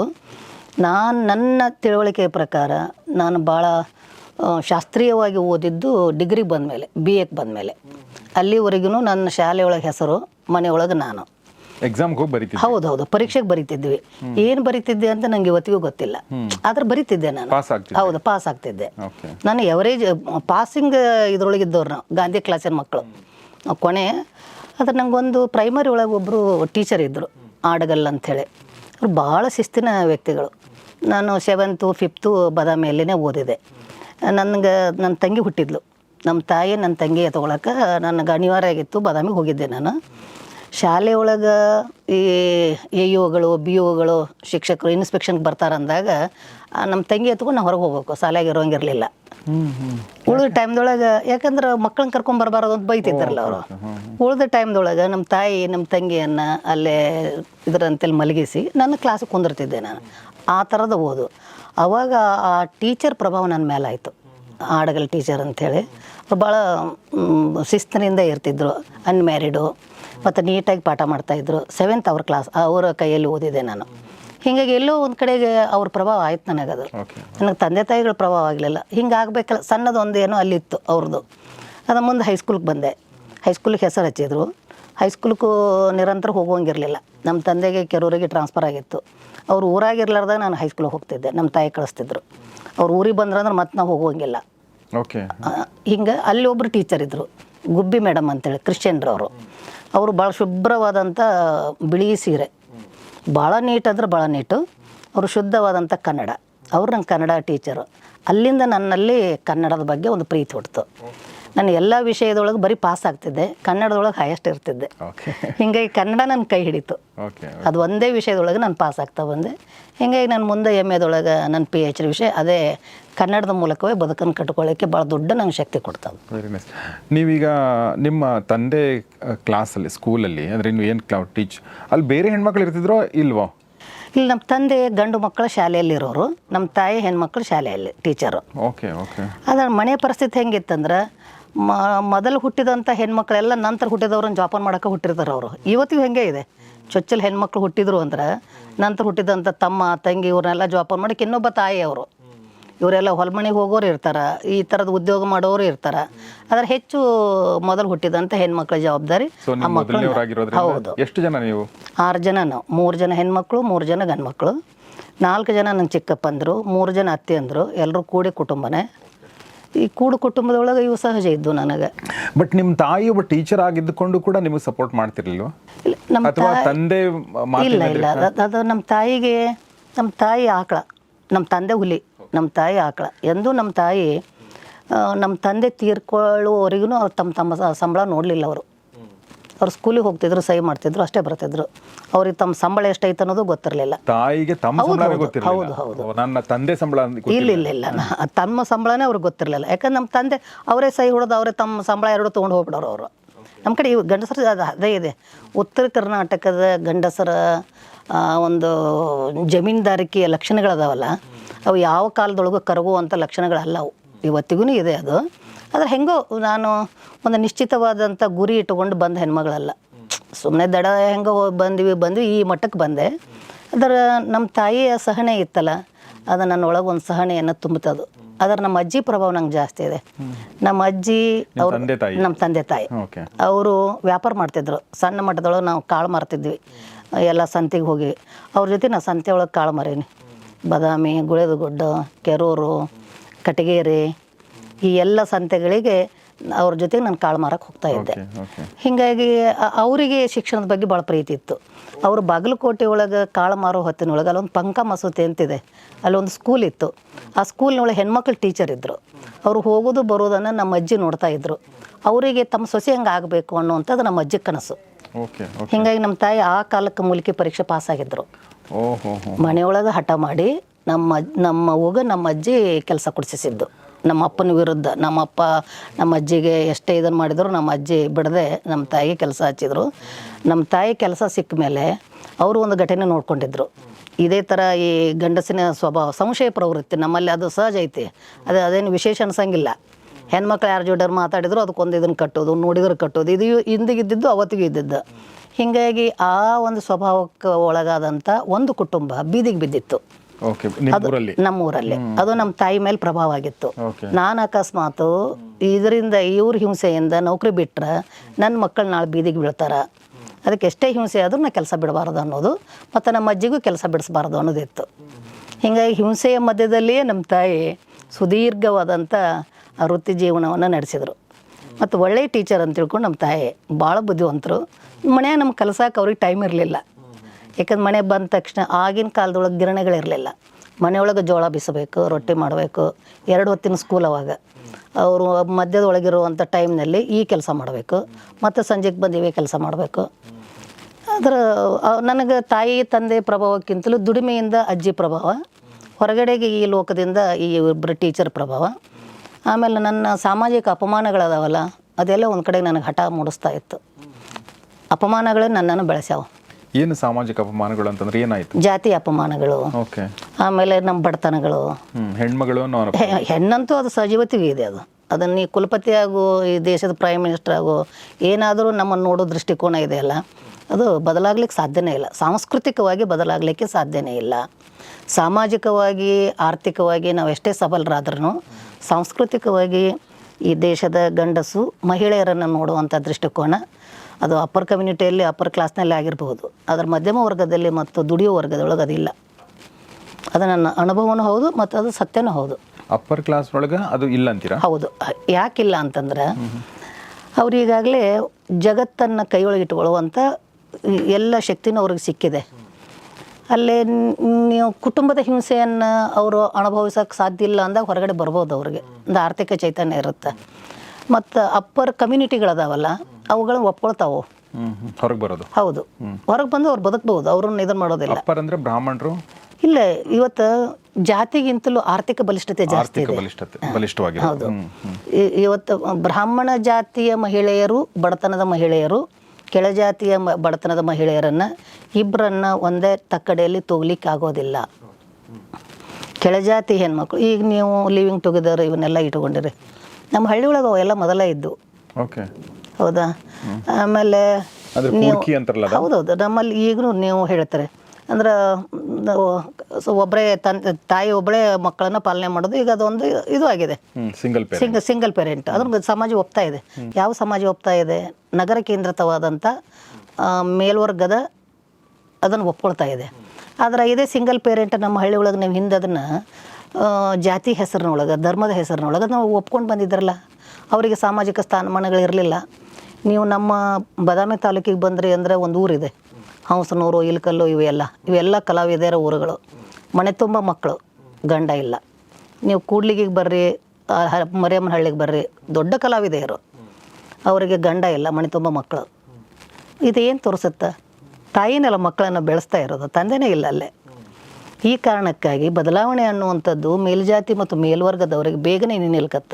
ನಾನು ನನ್ನ ತಿಳುವಳಿಕೆ ಪ್ರಕಾರ ನಾನು ಭಾಳ ಶಾಸ್ತ್ರೀಯವಾಗಿ ಓದಿದ್ದು ಡಿಗ್ರಿ ಬಂದಮೇಲೆ ಬಿ ಎಕ್ ಬಂದಮೇಲೆ. ಅಲ್ಲಿವರೆಗೂ ನನ್ನ ಶಾಲೆಯೊಳಗೆ ಹೆಸರು ಮನೆಯೊಳಗೆ ನಾನು. ಎಕ್ಸಾಮ್ಗೆ ಹೋಗಿ ಬರೀತಿದ್ದೆ. ಹೌದು ಹೌದು ಪರೀಕ್ಷೆಗೆ ಬರೀತಿದ್ವಿ. ಏನು ಬರೀತಿದ್ದೆ ಅಂತ ನಂಗೆ ಇವತ್ತಿಗೂ ಗೊತ್ತಿಲ್ಲ. ಆದ್ರೆ ಬರೀತಿದ್ದೆ ನಾನು. ಪಾಸ್ ಆಗ್ತಿದ್ದೆ. ಹೌದು ಪಾಸ್ ಆಗ್ತಿದ್ದೆ. ಓಕೆ ನಾನು ಎವರೇಜ್ ಪಾಸಿಂಗ್ ಇದ್ರೊಳಗಿದ್ದವ್ರು ನಾವು ಗಾಂಧಿ ಕ್ಲಾಸಿನ ಮಕ್ಕಳು. ನಾವು ಕೊನೆ ಆದ್ರೆ ನಂಗೊಂದು ಪ್ರೈಮರಿ ಒಳಗೆ ಒಬ್ಬರು ಟೀಚರ್ ಇದ್ದರು ಆಡಗಲ್ ಅಂಥೇಳಿ ಅವ್ರು ಭಾಳ ಶಿಸ್ತಿನ ವ್ಯಕ್ತಿಗಳು. ನಾನು ಸೆವೆಂತು ಫಿಫ್ತು ಬದಾಮಿಯಲ್ಲಿನೇ ಓದಿದೆ. ನನಗೆ ನನ್ನ ತಂಗಿ ಹುಟ್ಟಿದ್ಲು. ನಮ್ಮ ತಾಯಿ ನನ್ನ ತಂಗಿ ತೊಗೊಳಕ್ಕೆ ನನಗೆ ಅನಿವಾರ್ಯ ಆಗಿತ್ತು ಬಾದಾಮಿಗೆ ಹೋಗಿದ್ದೆ ನಾನು. ಶಾಲೆ ಒಳಗೆ ಈ ಎ ಒಗಳು ಬಿ ಒಗಳು ಶಿಕ್ಷಕರು ಇನ್ಸ್ಪೆಕ್ಷನ್ಗೆ ಬರ್ತಾರಂದಾಗ ನಮ್ಮ ತಂಗಿ ಎತ್ಕೊಂಡು ನಾವು ಹೊರಗೆ ಹೋಗ್ಬೇಕು. ಶಾಲೆಗೆ ಇರೋಂಗಿರಲಿಲ್ಲ. ಉಳಿದ ಟೈಮ್ದೊಳಗೆ ಯಾಕಂದ್ರೆ ಮಕ್ಕಳನ್ನ ಕರ್ಕೊಂಡ್ ಬರಬಾರದು ಅಂತ ಬೈತಿದ್ದಾರಲ್ಲ ಅವರು. ಉಳಿದ ಟೈಮ್ದೊಳಗೆ ನಮ್ಮ ತಾಯಿ ನಮ್ಮ ತಂಗಿಯನ್ನು ಅಲ್ಲೇ ಇದರಂತೆಲ್ಲಿ ಮಲಗಿಸಿ ನನ್ನ ಕ್ಲಾಸಿಗೆ ಕುಂದಿರ್ತಿದ್ದೆ ನಾನು. ಆ ಥರದ ಓದು. ಅವಾಗ ಆ ಟೀಚರ್ ಪ್ರಭಾವ ನನ್ನ ಮೇಲೆ ಆಯಿತು. ಆಡಗಲ್ ಟೀಚರ್ ಅಂಥೇಳಿ ಭಾಳ ಶಿಸ್ತಿನಿಂದ ಇರ್ತಿದ್ರು ಅನ್ಮ್ಯಾರಿಡು ಮತ್ತು ನೀಟಾಗಿ ಪಾಠ ಮಾಡ್ತಾಯಿದ್ರು ಸೆವೆಂತ್ ಅವ್ರ ಕ್ಲಾಸ್ ಅವರ ಕೈಯಲ್ಲಿ ಓದಿದೆ ನಾನು. ಹೀಗಾಗಿ ಎಲ್ಲೋ ಒಂದು ಕಡೆಗೆ ಅವ್ರ ಪ್ರಭಾವ ಆಯ್ತು ನನಗದು ನನಗೆ ತಂದೆ ತಾಯಿಗಳ ಪ್ರಭಾವ ಆಗಲಿಲ್ಲ. ಹಿಂಗೆ ಆಗಬೇಕಲ್ಲ ಸಣ್ಣದೊಂದು ಏನೋ ಅಲ್ಲಿತ್ತು ಅವ್ರದ್ದು ಅದು ಮುಂದೆ ಹೈಸ್ಕೂಲ್ಗೆ ಬಂದೆ. ಹೈಸ್ಕೂಲಿಗೆ ಹೆಸರು ಹಚ್ಚಿದ್ರು. ಹೈಸ್ಕೂಲ್ಗೂ ನಿರಂತರ ಹೋಗುವಂಗಿರಲಿಲ್ಲ. ನಮ್ಮ ತಂದೆಗೆ ಕೆರೂರಿಗೆ ಟ್ರಾನ್ಸ್ಫರ್ ಆಗಿತ್ತು. ಅವ್ರು ಊರಾಗಿರ್ಲಾರ್ದಾಗ ನಾನು ಹೈಸ್ಕೂಲಿಗೆ ಹೋಗ್ತಿದ್ದೆ. ನಮ್ಮ ತಾಯಿ ಕಳಿಸ್ತಿದ್ರು. ಅವ್ರು ಊರಿಗೆ ಬಂದ್ರಂದ್ರೆ ಮತ್ತೆ ನಾವು ಹೋಗುವಂಗಿಲ್ಲ. ಓಕೆ. ಹಿಂಗೆ ಅಲ್ಲಿ ಒಬ್ಬರು ಟೀಚರ್ ಇದ್ದರು ಗುಬ್ಬಿ ಮೇಡಮ್ ಅಂತೇಳಿ ಕ್ರಿಶ್ಚಿಯನ್ರವರು ಅವರು. ಭಾಳ ಶುಭ್ರವಾದಂಥ ಬಿಳಿ ಸೀರೆ. ಭಾಳ ನೀಟ್ ಅಂದ್ರೆ ಭಾಳ ನೀಟು ಅವರು ಶುದ್ಧವಾದಂಥ ಕನ್ನಡ. ಅವ್ರು ನಂಗೆ ಕನ್ನಡ ಟೀಚರು ಅಲ್ಲಿಂದ ನನ್ನಲ್ಲಿ ಕನ್ನಡದ ಬಗ್ಗೆ ಒಂದು ಪ್ರೀತಿ ಹುಟ್ಟಿತು ನಾನು ಎಲ್ಲ ವಿಷಯದೊಳಗೆ ಬರೀ ಪಾಸ್ ಆಗ್ತಿದ್ದೆ. ಕನ್ನಡದೊಳಗೆ ಹೈಯೆಸ್ಟ್ ಇರ್ತಿದ್ದೆ. ಹಿಂಗಾಗಿ ಕನ್ನಡ ನನ್ನ ಕೈ ಹಿಡಿತು. ಅದು ಒಂದೇ ವಿಷಯದೊಳಗೆ ನಾನು ಪಾಸ್ ಆಗ್ತಾ ಬಂದೆ. ಹಿಂಗಾಗಿ ನಾನು ಮುಂದೆ ಎಂ ಎದೊಳಗೆ ನನ್ನ ಪಿ ಎಚ್ ಡಿ ವಿಷಯ ಅದೇ ಕನ್ನಡದ ಮೂಲಕವೇ ಬದುಕನ್ನು ಕಟ್ಕೊಳ್ಳೋಕ್ಕೆ ಭಾಳ ದೊಡ್ಡ ನಂಗೆ ಶಕ್ತಿ ಕೊಡ್ತದೆ. ವೆರಿ ನೈಸ್ ನೀವೀಗ ನಿಮ್ಮ ತಂದೆ ಕ್ಲಾಸಲ್ಲಿ ಸ್ಕೂಲಲ್ಲಿ ಅಂದರೆ ನೀವು ಏನು ಕ್ಲಾ ಟೀಚ್ ಅಲ್ಲಿ ಬೇರೆ ಹೆಣ್ಮಕ್ಳು ಇರ್ತಿದ್ರೋ ಇಲ್ವೋ? ಇಲ್ಲಿ ನಮ್ಮ ತಂದೆ ಗಂಡು ಮಕ್ಕಳ ಶಾಲೆಯಲ್ಲಿರೋರು ನಮ್ಮ ತಾಯಿ ಹೆಣ್ಮಕ್ಳು ಶಾಲೆಯಲ್ಲಿ ಟೀಚರು ಓಕೆ ಓಕೆ ಅದರ ಮನೆ ಪರಿಸ್ಥಿತಿ ಹೆಂಗಿತ್ತಂದ್ರೆ ಮ ಮೊದಲು ಹುಟ್ಟಿದಂಥ ಹೆಣ್ಮಕ್ಳೆಲ್ಲ ನಂತರ ಹುಟ್ಟಿದವ್ರನ್ನ ಜೋಪಾನ ಮಾಡೋಕೆ ಹುಟ್ಟಿರ್ತಾರೆ ಅವರು. ಇವತ್ತಿಗೂ ಹೆಂಗೆ ಇದೆ. ಚೊಚ್ಚಲು ಹೆಣ್ಮಕ್ಳು ಹುಟ್ಟಿದ್ರು ಅಂದ್ರೆ ನಂತರ ಹುಟ್ಟಿದಂಥ ತಮ್ಮ ತಂಗಿ ಇವ್ರನ್ನೆಲ್ಲ ಜೋಪಾನ ಮಾಡಕ್ಕೆ ಇನ್ನೊಬ್ಬ ತಾಯಿ ಅವರು. ಇವರೆಲ್ಲ ಹೊಲ್ಮನೆಗೆ ಹೋಗೋರು ಇರ್ತಾರೆ ಈ ಥರದ ಉದ್ಯೋಗ ಮಾಡೋರು ಇರ್ತಾರೆ. ಆದರೆ ಹೆಚ್ಚು ಮೊದಲು ಹುಟ್ಟಿದಂಥ ಹೆಣ್ಮಕ್ಳ ಜವಾಬ್ದಾರಿ ಹೌದು. ಎಷ್ಟು ಜನ ನೀವು? ಆರು ಜನ ನಾವು. ಮೂರು ಜನ ಹೆಣ್ಮಕ್ಳು ಮೂರು ಜನ ಗಂಡ್ಮಕ್ಳು. ನಾಲ್ಕು ಜನ ನನ್ನ ಚಿಕ್ಕಪ್ಪಂದರು ಮೂರು ಜನ ಅತ್ತೆ ಅಂದರು ಎಲ್ಲರೂ ಕೂಡಿ ಕುಟುಂಬನೇ. ಈ ಕೂಡು ಕುಟುಂಬದೊಳಗೆ ಇವು ಸಹಜ ಇದ್ದು ನನಗೆ. ಬಟ್ ನಿಮ್ಮ ತಾಯಿ ಒಬ್ಬ ಟೀಚರ್ ಆಗಿದ್ದುಕೊಂಡು ಕೂಡ ನಿಮಗೆ ಸಪೋರ್ಟ್ ಮಾಡ್ತಿರಲಿಲ್ವ? ಇಲ್ಲ, ನಮ್ಮ ಅಥವಾ ತಾಯಿ ತಂದೆ ಮಾತಿನ ಇಲ್ಲ ಇಲ್ಲ. ಅದು- ಅದು ನಮ್ಮ ತಾಯಿಗೆ ನಮ್ಮ ತಾಯಿ ಆಕಳ ನಮ್ಮ ತಂದೆ ಹುಲಿ ನಮ್ಮ ತಾಯಿ ಆಕಳ. ಎಂದೂ ನಮ್ಮ ತಾಯಿ ಆ, ನಮ್ಮ ತಂದೆ ತೀರ್ಕೊಳ್ಳುವವರೆಗೂ ಅವ್ರು ತಮ್ಮ ತಮ್ಮ ಸಂಬಳ ನೋಡಲಿಲ್ಲ ಅವರು. ಅವ್ರು ಸ್ಕೂಲಿಗೆ ಹೋಗ್ತಿದ್ರು ಸಹಿ ಮಾಡ್ತಿದ್ರು ಅಷ್ಟೇ ಬರ್ತಿದ್ರು. ಅವ್ರಿಗೆ ತಮ್ಮ ಸಂಬಳ ಎಷ್ಟೈತೆ ಅನ್ನೋದು ಗೊತ್ತಿರಲಿಲ್ಲ. ತಾಯಿಗೆ ತಮ್ಮ ಹೌದು, ಸಂಬಳನೇ ಹೌದು, ಗೊತ್ತಿರಲಿಲ್ಲ. ಹೌದು, ಓ, ನನ್ನ ತಂದೆ ಸಂಬಳ ಅಂತ ಗೊತ್ತಿಲ್ಲ. ಇಲ್ಲ ಇಲ್ಲ ಇಲ್ಲ. ನಾ- ತಮ್ಮ ಸಂಬಳನೇ ಅವ್ರಿಗೆ ಗೊತ್ತಿರಲಿಲ್ಲ. ಯಾಕಂದ್ರೆ ನಮ್ಮ ತಂದೆ ಅವರೇ ಸಹಿ ಹೊಡೆದು ಅವರೇ ತಮ್ಮ ಸಂಬಳ ಎರಡು ತೊಗೊಂಡು ಹೋಗ್ಬಿಡೋರು ಅವರು. ನಮ್ಮ ಕಡೆ ಇವು ಗಂಡಸರು ಅದು ಅದೇ ಇದೆ. ಉತ್ತರ ಕರ್ನಾಟಕದ ಗಂಡಸರ ಆ, ಒಂದು ಜಮೀನ್ದಾರಿಕೆಯ ಲಕ್ಷಣಗಳದಾವಲ್ಲ ಅವು ಯಾವ ಕಾಲದೊಳಗೂ ಕರಗುವಂಥ ಲಕ್ಷಣಗಳಲ್ಲ ಅವು. ಇವತ್ತಿಗೂ ಇದೆ ಅದು. ಆದರೆ ಹೆಂಗೋ ನಾನು ಒಂದು ನಿಶ್ಚಿತವಾದಂಥ ಗುರಿ ಇಟ್ಟುಕೊಂಡು ಬಂದ ಹೆಣ್ಮಗಳಲ್ಲ. ಸುಮ್ಮನೆ ದಡ ಹೆಂಗೋ ಬಂದ್ವಿ ಬಂದ್ವಿ ಈ ಮಟ್ಟಕ್ಕೆ ಬಂದೆ. ಅದರ ನಮ್ಮ ತಾಯಿಯ ಸಹನೆ ಇತ್ತಲ್ಲ ಅದು ನನ್ನ ಒಳಗೆ ಒಂದು ಸಹನೆಯನ್ನು ತುಂಬುತ್ತದು ಅದರ ನಮ್ಮ ಅಜ್ಜಿ ಪ್ರಭಾವ ನಂಗೆ ಜಾಸ್ತಿ ಇದೆ. ನಮ್ಮ ಅಜ್ಜಿ ಅವ್ರ ನಮ್ಮ ತಂದೆ ತಾಯಿ. ಅವರು ವ್ಯಾಪಾರ ಮಾಡ್ತಿದ್ರು. ಸಣ್ಣ ಮಟ್ಟದೊಳಗೆ ನಾವು ಕಾಳು ಮಾರ್ತಿದ್ವಿ. ಎಲ್ಲ ಸಂತೆಗೆ ಹೋಗಿ ಅವ್ರ ಜೊತೆ ನಾನು ಸಂತೆ ಒಳಗೆ ಕಾಳು ಮಾರೀನಿ. ಬಾದಾಮಿ ಗುಳೇದಗುಡ್ಡ ಕೆರೂರು ಕಟಗೇರಿ ಈ ಎಲ್ಲ ಸಂತೆಗಳಿಗೆ ಅವ್ರ ಜೊತೆಗೆ ನಾನು ಕಾಳು ಮಾರಕ್ಕೆ ಹೋಗ್ತಾ ಇದ್ದೆ. ಹೀಗಾಗಿ ಅವರಿಗೆ ಶಿಕ್ಷಣದ ಬಗ್ಗೆ ಭಾಳ ಪ್ರೀತಿ ಇತ್ತು. ಅವರು ಬಾಗಲಕೋಟೆ ಒಳಗೆ ಕಾಳು ಮಾರೋ ಹೊತ್ತಿನೊಳಗೆ ಅಲ್ಲೊಂದು ಪಂಕ ಮಸೂತಿ ಅಂತಿದೆ. ಅಲ್ಲೊಂದು ಸ್ಕೂಲ್ ಇತ್ತು. ಆ ಸ್ಕೂಲ್ನೊಳಗೆ ಹೆಣ್ಮಕ್ಳು ಟೀಚರ್ ಇದ್ದರು ಅವರು ಹೋಗೋದು ಬರೋದನ್ನು ನಮ್ಮ ಅಜ್ಜಿ ನೋಡ್ತಾ ಇದ್ದರು ಅವರಿಗೆ ತಮ್ಮ ಸೊಸೆ ಹಂಗೆ ಆಗಬೇಕು ಅನ್ನುವಂಥದ್ದು ನಮ್ಮ ಅಜ್ಜಿ ಕನಸು. ಹೀಗಾಗಿ ನಮ್ಮ ತಾಯಿ ಆ ಕಾಲಕ್ಕೆ ಮೂಲಿಕೆ ಪರೀಕ್ಷೆ ಪಾಸ್ ಆಗಿದ್ರು. ಮನೆಯೊಳಗೆ ಹಠ ಮಾಡಿ ನಮ್ಮ ನಮ್ಮ ಹೋಗ ನಮ್ಮ ಅಜ್ಜಿ ಕೆಲಸ ಕೊಡಿಸಿದ್ದು ನಮ್ಮ ಅಪ್ಪನ ವಿರುದ್ಧ ನಮ್ಮ ಅಪ್ಪ ನಮ್ಮ ಅಜ್ಜಿಗೆ ಎಷ್ಟೇ ಇದನ್ನು ಮಾಡಿದ್ರು ನಮ್ಮ ಅಜ್ಜಿ ಬಿಡದೆ ನಮ್ಮ ತಾಯಿಗೆ ಕೆಲಸ ಹಚ್ಚಿದ್ರು. ನಮ್ಮ ತಾಯಿ ಕೆಲಸ ಸಿಕ್ಕ ಮೇಲೆ ಅವರು ಒಂದು ಘಟನೆ ನೋಡ್ಕೊಂಡಿದ್ರು. ಇದೇ ಥರ ಈ ಗಂಡಸಿನ ಸ್ವಭಾವ, ಸಂಶಯ ಪ್ರವೃತ್ತಿ ನಮ್ಮಲ್ಲಿ ಅದು ಸಹಜ ಐತಿ. ಅದು ಅದೇನು ವಿಶೇಷ ಅನ್ಸಂಗಿಲ್ಲ. ಹೆಣ್ಮಕ್ಳು ಯಾರ ಜೋಡರ್ ಮಾತಾಡಿದ್ರು ಅದಕ್ಕೊಂದು ಇದನ್ನು ಕಟ್ಟೋದು, ನೋಡಿದ್ರೆ ಕಟ್ಟೋದು, ಇದು ಹಿಂದಿಗಿದ್ದಿದ್ದು ಅವತ್ತಿಗೂ ಇದ್ದಿದ್ದು. ಹೀಗಾಗಿ ಆ ಒಂದು ಸ್ವಭಾವಕ್ಕೆ ಒಳಗಾದಂಥ ಒಂದು ಕುಟುಂಬ ಬೀದಿಗೆ ಬಿದ್ದಿತ್ತು. ನಮ್ಮೂರಲ್ಲಿ. ಅದು ನಮ್ಮ ತಾಯಿ ಮೇಲೆ ಪ್ರಭಾವ ಆಗಿತ್ತು. ನಾನು ಅಕಸ್ಮಾತು ಇದರಿಂದ ಇವ್ರ ಹಿಂಸೆಯಿಂದ ನೌಕರಿ ಬಿಟ್ರೆ ನನ್ನ ಮಕ್ಕಳು ನಾಳೆ ಬೀದಿಗೆ ಬೀಳ್ತಾರ. ಅದಕ್ಕೆ ಎಷ್ಟೇ ಹಿಂಸೆ ಆದ್ರೂ ನಾ ಕೆಲಸ ಬಿಡಬಾರ್ದು ಅನ್ನೋದು ಮತ್ತು ನಮ್ಮ ಅಜ್ಜಿಗೂ ಕೆಲಸ ಬಿಡಿಸಬಾರ್ದು ಅನ್ನೋದಿತ್ತು. ಹೀಗಾಗಿ ಹಿಂಸೆಯ ಮಧ್ಯದಲ್ಲಿಯೇ ನಮ್ಮ ತಾಯಿ ಸುದೀರ್ಘವಾದಂಥ ವೃತ್ತಿ ಜೀವನವನ್ನು ನಡೆಸಿದರು. ಮತ್ತು ಒಳ್ಳೆಯ ಟೀಚರ್ ಅಂತ ತಿಳ್ಕೊಂಡು ನಮ್ಮ ತಾಯಿ ಭಾಳ ಬುದ್ಧಿವಂತರು. ಮನ್ಯಾಗ ನಮ್ಮ ಕಲ್ಸಕ್ಕೆ ಅವ್ರಿಗೆ ಟೈಮ್ ಇರಲಿಲ್ಲ. ಯಾಕಂದ್ರೆ ಮನೆ ಬಂದ ತಕ್ಷಣ ಆಗಿನ ಕಾಲದೊಳಗೆ ಗಿರಣಿಗಳಿರಲಿಲ್ಲ. ಮನೆಯೊಳಗೆ ಜೋಳ ಬಿಸಬೇಕು, ರೊಟ್ಟಿ ಮಾಡಬೇಕು, ಎರಡು ಹೊತ್ತಿನ ಸ್ಕೂಲ್ ಅವಾಗ. ಅವರು ಮಧ್ಯದೊಳಗಿರುವಂಥ ಟೈಮ್ನಲ್ಲಿ ಈ ಕೆಲಸ ಮಾಡಬೇಕು, ಮತ್ತು ಸಂಜೆಗೆ ಬಂದು ಇವೇ ಕೆಲಸ ಮಾಡಬೇಕು. ಅದರ ನನಗೆ ತಾಯಿ, ತಂದೆ ಪ್ರಭಾವಕ್ಕಿಂತಲೂ ದುಡಿಮೆಯಿಂದ ಅಜ್ಜಿ ಪ್ರಭಾವ, ಹೊರಗಡೆಗೆ ಈ ಲೋಕದಿಂದ ಈ ಇಬ್ಬರು ಟೀಚರ್ ಪ್ರಭಾವ. ಆಮೇಲೆ ನನ್ನ ಸಾಮಾಜಿಕ ಅಪಮಾನಗಳದಾವಲ್ಲ, ಅದೆಲ್ಲ ಒಂದು ಕಡೆ ನನಗೆ ಹಠ ಮೂಡಿಸ್ತಾ ಇತ್ತು. ಅಪಮಾನಗಳೇ ನನ್ನನ್ನು ಬೆಳೆಸ್ಯಾವ. ಏನು ಸಾಮಾಜಿಕ ಅಪಮಾನಗಳು ಅಂತಂದ್ರೆ ಏನಾಯ್ತು? ಜಾತಿ ಅಪಮಾನಗಳು. ಓಕೆ ಆಮೇಲೆ ನಮ್ಮ ಬಡತನಗಳು. ಹೆಣ್ಮಗಳು ಅನ್ನೋ ಅನುಭವ. ಹೆ- ಹೆಣ್ಣಂತೂ ಅದು ಸಜೀವತಿವಿ ಇದೆ ಅದು. ಅದನ್ನ ನೀ ಕುಲಪತಿ ಆಗು ಈ ದೇಶದ ಪ್ರೈಮ್ ಮಿನಿಸ್ಟರ್ ಆಗು ಏನಾದರೂ ನಮ್ಮನ್ನು ನೋಡೋ ದೃಷ್ಟಿಕೋನ ಇದೆಯಲ್ಲ ಅದು ಬದಲಾಗ್ಲಿಕ್ಕೆ ಸಾಧ್ಯನೇ ಇಲ್ಲ. ಸಾಂಸ್ಕೃತಿಕವಾಗಿ ಬದಲಾಗಲಿಕ್ಕೆ ಸಾಧ್ಯನೇ ಇಲ್ಲ. ಸಾಮಾಜಿಕವಾಗಿ ಆರ್ಥಿಕವಾಗಿ ನಾವು ಎಷ್ಟೇ ಸಬಲರಾದ್ರೂ ಸಾಂಸ್ಕೃತಿಕವಾಗಿ ಈ ದೇಶದ ಗಂಡಸು ಮಹಿಳೆಯರನ್ನು ನೋಡುವಂಥ ದೃಷ್ಟಿಕೋನ ಅದು ಅಪ್ಪರ್ ಕಮ್ಯುನಿಟಿಯಲ್ಲಿ ಅಪ್ಪರ್ ಕ್ಲಾಸ್ನಲ್ಲಿ ಆಗಿರಬಹುದು. ಅದರ ಮಧ್ಯಮ ವರ್ಗದಲ್ಲಿ ಮತ್ತು ದುಡಿಯೋ ವರ್ಗದೊಳಗೆ ಅದಿಲ್ಲ. ಅದು ನನ್ನ ಅನುಭವನೂ ಹೌದು ಮತ್ತು ಅದು ಸತ್ಯನೂ ಹೌದು. ಅಪ್ಪರ್ ಕ್ಲಾಸ್ ಒಳಗೆ ಅದು ಇಲ್ಲ ಅಂತೀರಾ? ಹೌದು. ಯಾಕಿಲ್ಲ ಅಂತಂದ್ರೆ ಅವ್ರು ಈಗಾಗಲೇ ಜಗತ್ತನ್ನು ಕೈಯೊಳಗೆ ಇಟ್ಕೊಳ್ಳುವಂಥ ಎಲ್ಲ ಶಕ್ತಿನೂ ಅವ್ರಿಗೆ ಸಿಕ್ಕಿದೆ. ಅಲ್ಲೇ ನೀವು ಕುಟುಂಬದ ಹಿಂಸೆಯನ್ನು ಅವರು ಅನುಭವಿಸೋಕೆ ಸಾಧ್ಯ ಇಲ್ಲ ಅಂದಾಗ ಹೊರಗಡೆ ಬರ್ಬೋದು ಅವ್ರಿಗೆ. ಒಂದು ಆರ್ಥಿಕ ಚೈತನ್ಯ ಇರುತ್ತೆ. ಮತ್ತು ಅಪ್ಪರ್ ಕಮ್ಯುನಿಟಿಗಳದಾವಲ್ಲ ಅವುಗಳನ್ನ ಒಪ್ಕೊಳ್ತಾವು. ಹೊರಗೆ ಬರೋದು. ಹೌದು. ಹೊರಗೆ ಬಂದು ಅವ್ರು ಬದುಕ್ಬೋದು ಅವ್ರನ್ನ ಇದನ್ನ ಮಾಡೋದಿಲ್ಲ. ಅಪ್ಪರ್ ಅಂದ್ರೆ ಬ್ರಾಹ್ಮಣರು? ಇಲ್ಲ ಇವತ್ತು ಜಾತಿಗಿಂತಲೂ ಆರ್ಥಿಕ ಬಲಿಷ್ಠತೆ ಜಾಸ್ತಿ ಹೌದು. ಹ್ಮ್ ಇ- ಇವತ್ತು ಬ್ರಾಹ್ಮಣ ಜಾತಿಯ ಮಹಿಳೆಯರು ಬಡತನದ ಮಹಿಳೆಯರು ಕೆಳಜಾತಿಯ ಮ ಬಡತನದ ಮಹಿಳೆಯರನ್ನು ಇಬ್ಬರನ್ನ ಒಂದೇ ತಕ್ಕಡೆಯಲ್ಲಿ ತೋಗ್ಲಿಕ್ಕೆ ಆಗೋದಿಲ್ಲ ಕೆಳಜಾತಿ ಹೆಣ್ಮಕ್ಳು ಈಗ ನೀವು ಲಿವಿಂಗ್ ಟುಗೆದರ್ ಇವನ್ನೆಲ್ಲ ಇಟ್ಕೊಂಡಿರಿ. ನಮ್ಮ ಹಳ್ಳಿ ಒಳಗೆ ಅವೆಲ್ಲ ಮೊದಲೇ ಇದ್ದು. ಓಕೆ ಹೌದಾ? ಆಮೇಲೆ ಅಂದ್ರೆ ಅಂತಾರಲ್ಲ ಅದು? ಹೌದೌದು ನಮ್ಮಲ್ಲಿ ಈಗಲೂ ನೀವು ಹೇಳ್ತಾರೆ. ಅಂದ್ರೆ ನಾವು ಸೊ ಒಬ್ಬರೇ ತನ್ ತಾಯಿ ಒಬ್ಬಳೇ ಮಕ್ಕಳನ್ನ ಪಾಲನೆ ಮಾಡೋದು ಈಗ ಅದೊಂದು ಇದು ಆಗಿದೆ. ಹ್ಮ್ single pair single single parent ಅದ್ರ ಸಮಾಜ ಒಪ್ತಾ ಇದೆ. ಯಾವ ಸಮಾಜ ಒಪ್ತಾ ಇದೆ? ನಗರ ಕೇಂದ್ರಿತವಾದಂಥ ಆ, ಮೇಲ್ವರ್ಗದ ಅದನ್ನು ಒಪ್ಕೊಳ್ತಾ ಇದೆ. ಆದ್ರೆ ಇದೇ ಸಿಂಗಲ್ ಪೇರೆಂಟ್ ನಮ್ಮ ಹಳ್ಳಿ ಒಳಗೆ ನೀವು ಹಿಂದೆ ಅದನ್ನು ಜಾತಿ ಹೆಸರಿನೊಳಗೆ ಧರ್ಮದ ಹೆಸರಿನೊಳಗೆ ನಾವು ಒಪ್ಕೊಂಡು ಬಂದಿದ್ರಲ್ಲ ಅವರಿಗೆ ಸಾಮಾಜಿಕ ಸ್ಥಾನಮಾನಗಳಿರಲಿಲ್ಲ. ನೀವು ನಮ್ಮ ಬದಾಮಿ ತಾಲೂಕಿಗೆ ಬಂದ್ರಿ ಅಂದರೆ ಒಂದು ಊರಿದೆ. ಹಂಸನೂರು, ಇಲ್ಕಲ್ಲು ಇವೆಲ್ಲ. ಇವೆಲ್ಲ ಕಲಾವಿದರ ಊರುಗಳು. ಮನೆ ತುಂಬ ಮಕ್ಕಳು. ಗಂಡ ಇಲ್ಲ. ನೀವು ಕೂಡ್ಲಿಗೆಗೆ ಬರ್ರಿ ಮರಿಯಮ್ಮನ ಹಳ್ಳಿಗೆ ಬರ್ರಿ, ದೊಡ್ಡ ಕಲಾವಿದೆಯರು. ಅವರಿಗೆ ಗಂಡ ಇಲ್ಲ, ಮನೆ ತುಂಬ ಮಕ್ಕಳು. ಇದೇನು ತೋರಿಸುತ್ತೆ? ತಾಯಿನೆಲ್ಲ ಮಕ್ಕಳನ್ನು ಬೆಳೆಸ್ತಾ ಇರೋದು, ತಂದೆನೇ ಇಲ್ಲ ಅಲ್ಲೇ. ಈ ಕಾರಣಕ್ಕಾಗಿ ಬದಲಾವಣೆ ಅನ್ನುವಂಥದ್ದು ಮೇಲ್ಜಾತಿ ಮತ್ತು ಮೇಲ್ವರ್ಗದವರಿಗೆ ಬೇಗನೆ ನಿಲ್ಕತ್ತ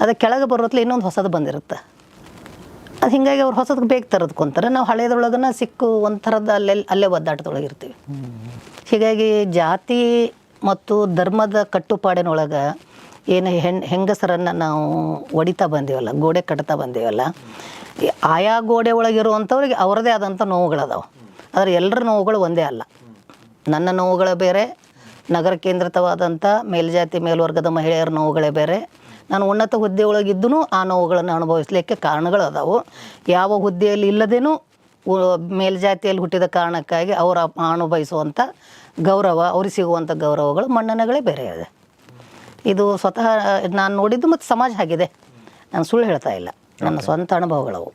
ಅದು ಕೆಳಗೆ ಬರೋತ್ಲೆ ಇನ್ನೊಂದು ಹೊಸದು ಬಂದಿರುತ್ತೆ. ಅದು ಹಿಂಗಾಗಿ ಅವ್ರು ಹೊಸದಕ್ಕೆ ಬೇಗ ತರದ್ಕೊಂತಾರೆ ನಾವು ಹಳೇದ್ರೊಳಗನ ಸಿಕ್ಕು ಒಂಥರದ ಅಲ್ಲೇ ಅಲ್ಲೇ ಒದ್ದಾಟದೊಳಗೆ ಇರ್ತೀವಿ ಹೀಗಾಗಿ ಜಾತಿ ಮತ್ತು ಧರ್ಮದ ಕಟ್ಟುಪಾಡಿನೊಳಗೆ ಏನು ಹೆಣ್ಣು ಹೆಂಗಸರನ್ನು ನಾವು ಒಡಿತಾ ಬಂದೀವಲ್ಲ, ಗೋಡೆ ಕಟ್ತಾ ಬಂದೀವಲ್ಲ ಆಯಾ ಗೋಡೆ ಒಳಗಿರುವಂಥವ್ರಿಗೆ ಅವರದೇ ಆದಂಥ ನೋವುಗಳದಾವೆ. ಆದರೆ ಎಲ್ಲರ ನೋವುಗಳು ಒಂದೇ ಅಲ್ಲ. ನನ್ನ ನೋವುಗಳೇ ಬೇರೆ ನಗರ ಕೇಂದ್ರಿತವಾದಂಥ ಮೇಲ್ಜಾತಿ ಮೇಲ್ವರ್ಗದ ಮಹಿಳೆಯರ ನೋವುಗಳೇ ಬೇರೆ ನಾನು ಉನ್ನತ ಹುದ್ದೆ ಒಳಗಿದ್ದೂ ಆ ನೋವುಗಳನ್ನು ಅನುಭವಿಸಲಿಕ್ಕೆ ಕಾರಣಗಳು ಅದಾವು ಯಾವ ಹುದ್ದೆಯಲ್ಲಿ ಇಲ್ಲದೇನೂ ಮೇಲ್ಜಾತಿಯಲ್ಲಿ ಹುಟ್ಟಿದ ಕಾರಣಕ್ಕಾಗಿ ಅವರ ಅನುಭವಿಸುವಂಥ ಗೌರವ ಅವ್ರಿಗೆ ಸಿಗುವಂಥ ಗೌರವಗಳು ಮನ್ನಣೆಗಳೇ ಬೇರೆ ಇದೆ. ಇದು ಸ್ವತಃ ನಾನು ನೋಡಿದ್ದು ಮತ್ತು ಸಮಾಜ ಆಗಿದೆ ನಾನು ಸುಳ್ಳು ಹೇಳ್ತಾ ಇಲ್ಲ. ನನ್ನ ಸ್ವಂತ ಅನುಭವಗಳವು.